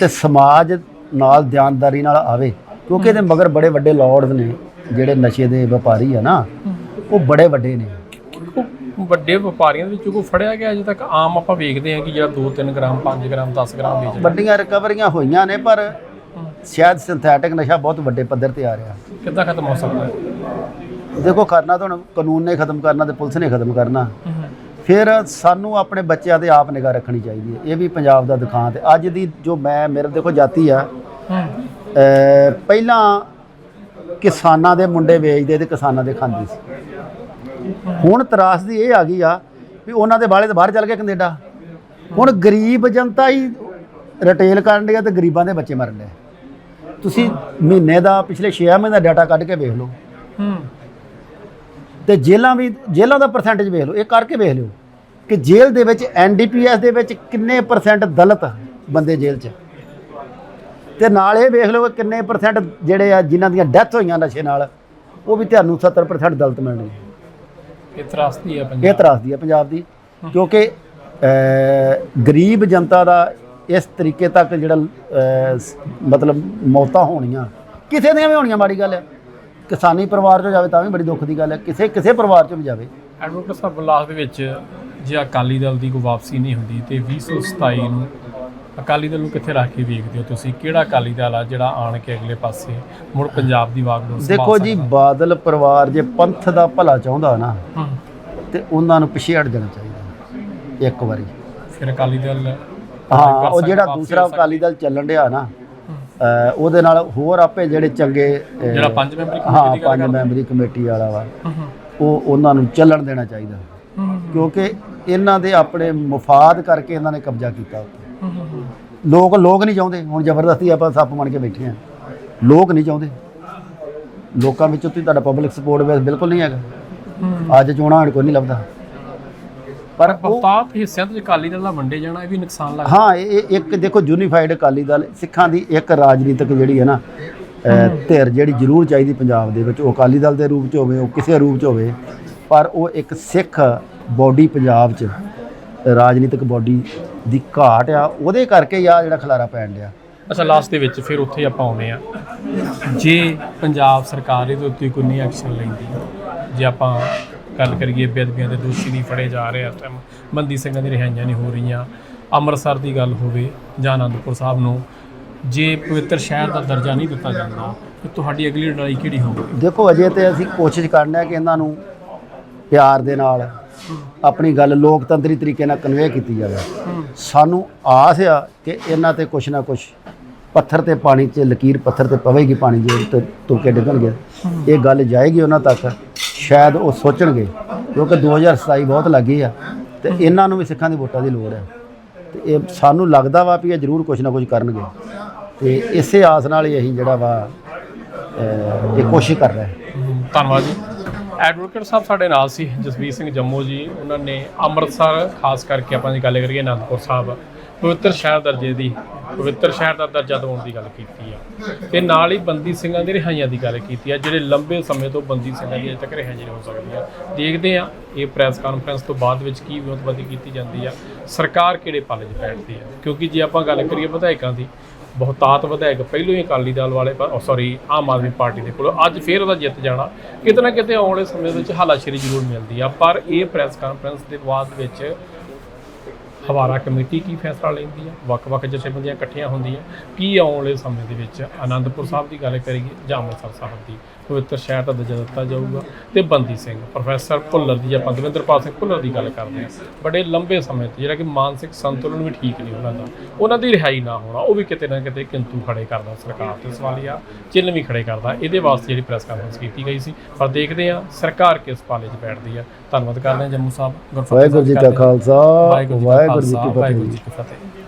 ਤੇ ਸਮਾਜ ਨਾਲ ਧਿਆਨਦਾਰੀ ਨਾਲ ਆਵੇ ਕਿਉਂਕਿ ਇਹਦੇ ਮਗਰ ਬੜੇ ਵੱਡੇ ਲਾਰਡਸ ਨੇ ਜਿਹੜੇ ਨਸ਼ੇ ਦੇ ਵਪਾਰੀ ਆ ਨਾ ਉਹ ਬੜੇ ਵੱਡੇ ਨੇ। ਵੱਡੇ ਵਪਾਰੀਆਂ ਦੇ ਵਿੱਚੋਂ ਕੋਈ ਫੜਿਆ ਗਿਆ ਅਜੇ ਤੱਕ? ਆਮ ਆਪਾਂ ਵੇਖਦੇ ਹਾਂ ਕਿ ਜਿਹੜਾ 2-3 ਗ੍ਰਾਮ 5 ਗ੍ਰਾਮ 10 ਗ੍ਰਾਮ ਵੇਚ ਰਿਹਾ। ਵੱਡੀਆਂ ਰਿਕਵਰੀਆਂ ਹੋਈਆਂ ਨੇ ਪਰ ਸ਼ਾਇਦ ਸਿੰਥੈਟਿਕ ਨਸ਼ਾ ਬਹੁਤ ਵੱਡੇ ਪੱਧਰ ਤੇ ਆ ਰਿਹਾ। ਕਿੱਦਾਂ ਖਤਮ ਹੋ ਸਕਦਾ? ਹੈ ਦੇਖੋ ਕਰਨਾ ਤਾਂ ਹੁਣ ਕਾਨੂੰਨ ਨੇ ਖਤਮ ਕਰਨਾ ਤੇ ਪੁਲਿਸ ਨੇ ਖਤਮ ਕਰਨਾ। ਫਿਰ ਸਾਨੂੰ ਆਪਣੇ ਬੱਚਿਆਂ ਤੇ ਆਪ ਨਿਗਾਹ ਰੱਖਣੀ ਚਾਹੀਦੀ ਹੈ। ਇਹ ਵੀ ਪੰਜਾਬ ਦਾ ਦੁਖਾਂਤ ਹੈ ਅੱਜ ਦੀ ਜੋ ਮੈਂ ਮੇਰੇ ਦੇਖੋ ਜਾਤੀ ਆ। ਪਹਿਲਾਂ ਕਿਸਾਨਾਂ ਦੇ ਮੁੰਡੇ ਵੇਚਦੇ ਤੇ ਕਿਸਾਨਾਂ ਦੇ ਖਾਂਦੇ ਸੀ। ਹੁਣ ਤਰਾਸਦੀ ਇਹ ਆ ਗਈ ਆ ਵੀ ਉਹਨਾਂ ਦੇ ਬਾਲੇ ਤੇ ਬਾਹਰ ਚੱਲ ਗਏ ਕੈਨੇਡਾ। ਹੁਣ ਗਰੀਬ ਜਨਤਾ ਹੀ ਰਿਟੇਲ ਕਰਨ ਡਿਆ ਤੇ ਗਰੀਬਾਂ ਦੇ ਬੱਚੇ ਮਰਨ ਡਏ। ਤੁਸੀਂ ਮਹੀਨੇ ਦਾ ਪਿਛਲੇ 6 ਮਹੀਨੇ ਦਾ ਡਾਟਾ ਕੱਢ ਕੇ ਵੇਖ ਲਓ। ਹੂੰ। ਤੇ ਜੇਲ੍ਹਾਂ ਵੀ ਜੇਲ੍ਹਾਂ ਦਾ ਪਰਸੈਂਟੇਜ ਵੇਖ ਲਓ ਇਹ ਕਰਕੇ ਵੇਖ ਲਿਓ ਕਿ ਜੇਲ੍ਹ ਦੇ ਵਿੱਚ ਐਨਡੀਪੀਐਸ ਦੇ ਵਿੱਚ ਕਿੰਨੇ ਪਰਸੈਂਟ ਦਲਿਤ ਬੰਦੇ ਜੇਲ੍ਹ 'ਚ। ਤੇ ਨਾਲ ਇਹ ਵੇਖ ਲਓ ਕਿੰਨੇ ਪਰਸੈਂਟ ਜਿਹੜੇ ਆ ਜਿਨ੍ਹਾਂ ਦੀਆਂ ਡੈਥ ਹੋਈਆਂ ਨਸ਼ੇ ਨਾਲ ਉਹ ਵੀ ਤੁਹਾਨੂੰ 70% ਦਲਿਤ ਮਿਲਣਗੇ। ਇਹ ਤਰਾਸਦੀ ਹੈ ਇਹ ਪੰਜਾਬ ਤਰਾਸਦੀ ਹੈ ਪੰਜਾਬ ਦੀ ਕਿਉਂਕਿ ਗਰੀਬ ਜਨਤਾ ਦਾ ਇਸ ਤਰੀਕੇ ਤੱਕ ਜਿਹੜਾ ਮਤਲਬ ਮੌਤਾਂ ਹੋਣੀਆਂ ਕਿਸੇ ਦੀਆਂ ਵੀ ਹੋਣੀਆਂ ਮਾੜੀ ਗੱਲ ਹੈ। ਕਿਸਾਨੀ ਪਰਿਵਾਰ ਚੋਂ ਜਾਵੇ ਤਾਂ ਵੀ ਬੜੀ ਦੁੱਖ ਦੀ ਗੱਲ ਹੈ ਕਿਸੇ ਕਿਸੇ ਪਰਿਵਾਰ ਚੋਂ ਵੀ ਜਾਵੇ। ਐਡਵੋਕੇਟ ਸਾਹਿਬ ਲਾਸਟ ਦੇ ਵਿੱਚ ਜੇ ਅਕਾਲੀ ਦਲ ਦੀ ਕੋਈ ਵਾਪਸੀ ਨਹੀਂ ਹੁੰਦੀ ਤੇ 2027 ਨੂੰ ਅਕਾਲੀ ਦਲ ਨੂੰ ਕਿੱਥੇ ਰੱਖ ਕੇ ਵੇਖਦੇ ਹੋ ਤੁਸੀਂ ਕਿਹੜਾ ਅਕਾਲੀ ਦਲ ਆ ਜਿਹੜਾ ਆਣ ਕੇ ਅਗਲੇ ਪਾਸੇ ਮੁੜ ਪੰਜਾਬ ਦੀ ਵਾਗਡੋਰ ਸੰਭਾਲ ਦੇਖੋ ਜੀ ਸਕਦਾ? ਬਾਦਲ ਪਰਿਵਾਰ ਜੇ ਪੰਥ ਦਾ ਭਲਾ ਚਾਹੁੰਦਾ ਨਾ। ਤੇ ਉਹਨਾਂ ਨੂੰ ਪਿੱਛੇ ਹਟ ਜਾਣਾ ਚਾਹੀਦਾ ਇੱਕ ਵਾਰੀ ਫਿਰ ਅਕਾਲੀ ਦਲ ਹਾਂ ਉਹ ਜਿਹੜਾ ਦੂਸਰਾ। ਅਕਾਲੀ ਦਲ ਚੱਲਣ ਡਿਆ ਨਾ ਅਹ, ਉਹਦੇ ਨਾਲ ਹੋਰ ਆਪੇ ਜਿਹੜੇ ਚੰਗੇ ਅਹ, ਜਿਹੜਾ ਪੰਜ ਮੈਂਬਰੀ ਹਾਂ ਕਮੇਟੀ ਦੀ ਗੱਲ ਪੰਜ ਕਰਦੇ ਮੈਂਬਰੀ ਕਮੇਟੀ ਵਾਲਾ ਵਾ ਉਹ ਉਹਨਾਂ ਨੂੰ ਚੱਲਣ ਦੇਣਾ ਚਾਹੀਦਾ ਕਿਉਂਕਿ ਇਹਨਾਂ ਦੇ ਆਪਣੇ ਮਫਾਦ ਕਰਕੇ ਇਹਨਾਂ ਨੇ ਕਬਜ਼ਾ ਕੀਤਾ ਹੂੰ। ਲੋਕ ਲੋਕ ਨਹੀਂ ਚਾਹੁੰਦੇ। ਹੁਣ ਜ਼ਬਰਦਸਤੀ ਆਪਾਂ ਸੱਪ ਬਣ ਕੇ ਬੈਠੇ ਆ ਲੋਕ ਨਹੀਂ ਚਾਹੁੰਦੇ। ਲੋਕਾਂ ਵਿੱਚੋਂ ਤੁਸੀਂ ਤੁਹਾਡਾ ਪਬਲਿਕ ਸਪੋਰਟ ਬੇਸ ਬਿਲਕੁਲ ਨਹੀਂ ਹੈਗਾ। ਅੱਜ ਚੋਣਾਂ ਹੜ ਕੋਈ ਨਹੀਂ ਲੱਭਦਾ। ਪਰ ਬਹੁਤਾਤ ਹਿੱਸਿਆਂ ਤੋਂ ਅਕਾਲੀ ਦਲ ਨਾਲ ਵੰਡੇ ਜਾਣਾ ਇਹ ਵੀ ਨੁਕਸਾਨ ਲੱਗਦਾ। ਹਾਂ ਇਹ ਇੱਕ ਦੇਖੋ ਯੂਨੀਫਾਈਡ ਅਕਾਲੀ ਦਲ ਸਿੱਖਾਂ ਦੀ ਇੱਕ ਰਾਜਨੀਤਿਕ ਜਿਹੜੀ ਹੈ ਨਾ ਧਿਰ ਜਿਹੜੀ ਜ਼ਰੂਰ ਚਾਹੀਦੀ ਪੰਜਾਬ ਦੇ ਵਿੱਚ। ਉਹ ਅਕਾਲੀ ਦਲ ਦੇ ਰੂਪ 'ਚ ਹੋਵੇ ਉਹ ਕਿਸੇ ਰੂਪ 'ਚ ਹੋਵੇ। ਪਰ ਉਹ ਇੱਕ ਸਿੱਖ ਬੋਡੀ ਪੰਜਾਬ 'ਚ ਰਾਜਨੀਤਿਕ ਬੋਡੀ ਦੀ ਘਾਟ ਆ ਉਹਦੇ ਕਰਕੇ ਹੀ ਆ ਜਿਹੜਾ ਖਲਾਰਾ ਪੈਣ ਡਿਆ। ਅੱਛਾ ਲਾਸਟ ਦੇ ਵਿੱਚ ਫਿਰ ਉੱਥੇ ਆਪਾਂ ਆਉਨੇ ਆ। ਜੇ ਪੰਜਾਬ ਸਰਕਾਰ ਇਹਦੇ ਉੱਤੇ ਕੋਈ ਨਹੀਂ ਐਕਸ਼ਨ ਲੈਂਦੀ ਜੇ ਆਪਾਂ ਗੱਲ ਕਰੀਏ ਬੇਅਦਬੀਆਂ ਦੇ ਦੋਸ਼ੀ ਨਹੀਂ ਫੜੇ ਜਾ ਰਹੇ ਇਸ ਟਾਈਮ ਬੰਦੀ ਸਿੰਘਾਂ ਦੀ ਰਿਹਾਈਆਂ ਨਹੀਂ ਹੋ ਰਹੀਆਂ ਅੰਮ੍ਰਿਤਸਰ ਦੀ ਗੱਲ ਹੋਵੇ ਜਾਂ ਆਨੰਦਪੁਰ ਸਾਹਿਬ ਨੂੰ ਜੇ ਪਵਿੱਤਰ ਸ਼ਹਿਰ ਦਾ ਦਰਜਾ ਨਹੀਂ ਦਿੱਤਾ ਜਾਂਦਾ ਤੇ ਤੁਹਾਡੀ ਅਗਲੀ ਲੜਾਈ ਕਿਹੜੀ ਹੋਊਗੀ? ਦੇਖੋ ਅਜੇ ਤੇ ਅਸੀਂ ਕੋਸ਼ਿਸ਼ ਕਰਨੇ ਆ ਕਿ ਇਹਨਾਂ ਨੂੰ ਪਿਆਰ ਦੇ ਨਾਲ ਆਪਣੀ ਗੱਲ ਲੋਕਤੰਤਰੀ ਤਰੀਕੇ ਨਾਲ ਕਨਵੇ ਕੀਤੀ ਜਾਵੇ। ਸਾਨੂੰ ਆਸ ਆ ਕਿ ਇਹਨਾਂ ਤੇ ਕੁਛ ਨਾ ਕੁਛ ਪੱਥਰ ਤੇ ਪਾਣੀ 'ਚ, ਲਕੀਰ ਪੱਥਰ ਤੇ ਪਵੇਗੀ ਪਾਣੀ ਜੇ ਤੇ ਤੁਕੇ ਡਿੱਗਣਗੇ। ਇਹ ਗੱਲ ਜਾਏਗੀ ਉਹਨਾਂ ਤੱਕ, ਸ਼ਾਇਦ ਉਹ ਸੋਚਣਗੇ, ਕਿਉਂਕਿ 2027 ਬਹੁਤ ਲੱਗੀ ਆ ਤੇ ਇਹਨਾਂ ਨੂੰ ਵੀ ਸਿੱਖਾਂ ਦੀ ਵੋਟਾਂ ਦੀ ਲੋੜ ਹੈ ਤੇ ਇਹ ਸਾਨੂੰ ਲੱਗਦਾ ਵਾ ਵੀ ਇਹ ਜ਼ਰੂਰ ਕੁਛ ਨਾ ਕੁਛ ਕਰਨਗੇ। ਤੇ ਇਸੇ ਆਸ ਨਾਲ ਹੀ ਅਸੀਂ ਜਿਹੜਾ ਵਾ ਇਹ ਕੋਸ਼ਿਸ਼ ਕਰ ਰਹੇ। ਧੰਨਵਾਦ ਜੀ। ਐਡਵੋਕੇਟ ਸਾਹਿਬ ਸਾਡੇ ਨਾਲ ਸੀ, ਜਸਵੀਰ ਸਿੰਘ ਜੰਮੂ ਜੀ। ਉਹਨਾਂ ਨੇ ਅੰਮ੍ਰਿਤਸਰ, ਖਾਸ ਕਰਕੇ ਆਪਾਂ ਜੇ ਗੱਲ ਕਰੀਏ ਅਨੰਦਪੁਰ ਸਾਹਿਬ, ਪਵਿੱਤਰ ਸ਼ਹਿਰ ਦਰਜੇ ਦੀ, ਪਵਿੱਤਰ ਸ਼ਹਿਰ ਦਾ ਦਰਜਾ ਦਿਵਾਉਣ ਦੀ ਗੱਲ ਕੀਤੀ ਆ। ਤੇ ਨਾਲ ਹੀ ਬੰਦੀ ਸਿੰਘਾਂ ਦੀ ਰਿਹਾਈਆਂ ਦੀ ਗੱਲ ਕੀਤੀ ਆ, ਜਿਹੜੇ ਲੰਬੇ ਸਮੇਂ ਤੋਂ ਬੰਦੀ ਸਿੰਘਾਂ ਦੀ ਅਜੇ ਤੱਕ ਰਿਹਾਈ ਨਹੀਂ ਹੋ ਸਕਦੀਆਂ। ਦੇਖਦੇ ਆ, ਇਹ ਪ੍ਰੈਸ ਕਾਨਫਰੰਸ ਤੋਂ ਬਾਅਦ ਵਿੱਚ ਕੀ ਵਿਉਂਤਬੰਦੀ ਕੀਤੀ ਜਾਂਦੀ ਆ। ਸਰਕਾਰ ਕਿਹੜੇ ਪਾਲੇ 'ਚ ਬੈਠਦੀ ਆ? ਕਿਉਂਕਿ ਜੇ ਆਪਾਂ ਗੱਲ ਕਰੀਏ ਵਿਧਾਇਕਾਂ ਦੀ ਬਹੁਤਾਤ ਵਿਧਾਇਕ ਪਹਿਲੋਂ ਹੀ ਅਕਾਲੀ ਦਲ ਵਾਲੇ ਪਰ ਸੌਰੀ ਆਮ ਆਦਮੀ ਪਾਰਟੀ ਦੇ ਕੋਲ ਅੱਜ ਫੇਰ ਉਹਦਾ ਜਿੱਤ ਜਾਣਾ। ਕਿਤੇ ਨਾ ਕਿਤੇ ਆਉਣ ਵਾਲੇ ਸਮੇਂ ਵਿੱਚ ਹਲਾਸ਼ੇਰੀ ਜ਼ਰੂਰ ਮਿਲਦੀ ਆ। ਪਰ ਇਹ ਪ੍ਰੈਸ ਕਾਨਫਰੰਸ ਦੇ ਬਾਅਦ ਵਿੱਚ ਹਵਾਰਾ ਕਮੇਟੀ ਕੀ ਫੈਸਲਾ ਲੈਂਦੀ ਆ? ਵੱਖ-ਵੱਖ ਜਥੇਬੰਦੀਆਂ ਇਕੱਠੀਆਂ ਹੁੰਦੀਆਂ। ਕੀ ਆਉਣ ਵਾਲੇ ਸਮੇਂ ਦੇ ਵਿੱਚ ਆਨੰਦਪੁਰ ਸਾਹਿਬ ਦੀ ਗੱਲ ਕਰੀਏ ਜਾਂ ਅੰਮ੍ਰਿਤਸਰ ਸਾਹਿਬ ਦੀ? ਪਵਿੱਤਰ ਸ਼ਹਿਰ ਦਾ ਦਰਜਾ ਦਿੱਤਾ ਜਾਊਗਾ। ਤੇ ਬੰਦੀ ਸਿੰਘ ਪ੍ਰੋਫੈਸਰ ਭੁੱਲਰ ਦੀ ਜਾਂ ਦਵਿੰਦਰਪਾਲ ਸਿੰਘ ਭੁੱਲਰ ਦੀ ਗੱਲ ਕਰਦੇ ਆ ਬੜੇ ਲੰਬੇ ਸਮੇਂ ਤੋਂ ਜਿਹੜਾ ਕਿ ਮਾਨਸਿਕ ਸੰਤੁਲਨ ਵੀ ਠੀਕ ਨਹੀਂ ਉਹਨਾਂ ਦਾ। ਉਹਨਾਂ ਦੀ ਰਿਹਾਈ ਨਾ ਹੋਣਾ ਉਹ ਵੀ ਕਿਤੇ ਨਾ ਕਿਤੇ ਕਿੰਤੂ ਖੜੇ ਕਰਦਾ ਸਰਕਾਰ ਤੇ ਸਵਾਲੀਆ ਚਿੰਨ੍ਹ ਵੀ ਖੜੇ ਕਰਦਾ। ਇਹਦੇ ਵਾਸਤੇ ਜਿਹੜੀ ਪ੍ਰੈਸ ਕਾਨਫਰੰਸ ਕੀਤੀ ਗਈ ਸੀ। ਪਰ ਦੇਖਦੇ ਆ ਸਰਕਾਰ ਕਿਸ ਪਾਲੇ 'ਚ ਬੈਠਦੀ ਆ। ਧੰਨਵਾਦ ਕਰਦੇ ਹਾਂ ਜੰਮੂ ਸਾਹਿਬ। ਗੁਰਫਤਿਹ ਵਾਹਿਗੁਰੂ ਜੀ ਕਾ। ਖਾਲਸਾ ਵਾਹਿਗੁਰੂ ਜੀ ਕੀ ਫਤਿਹ।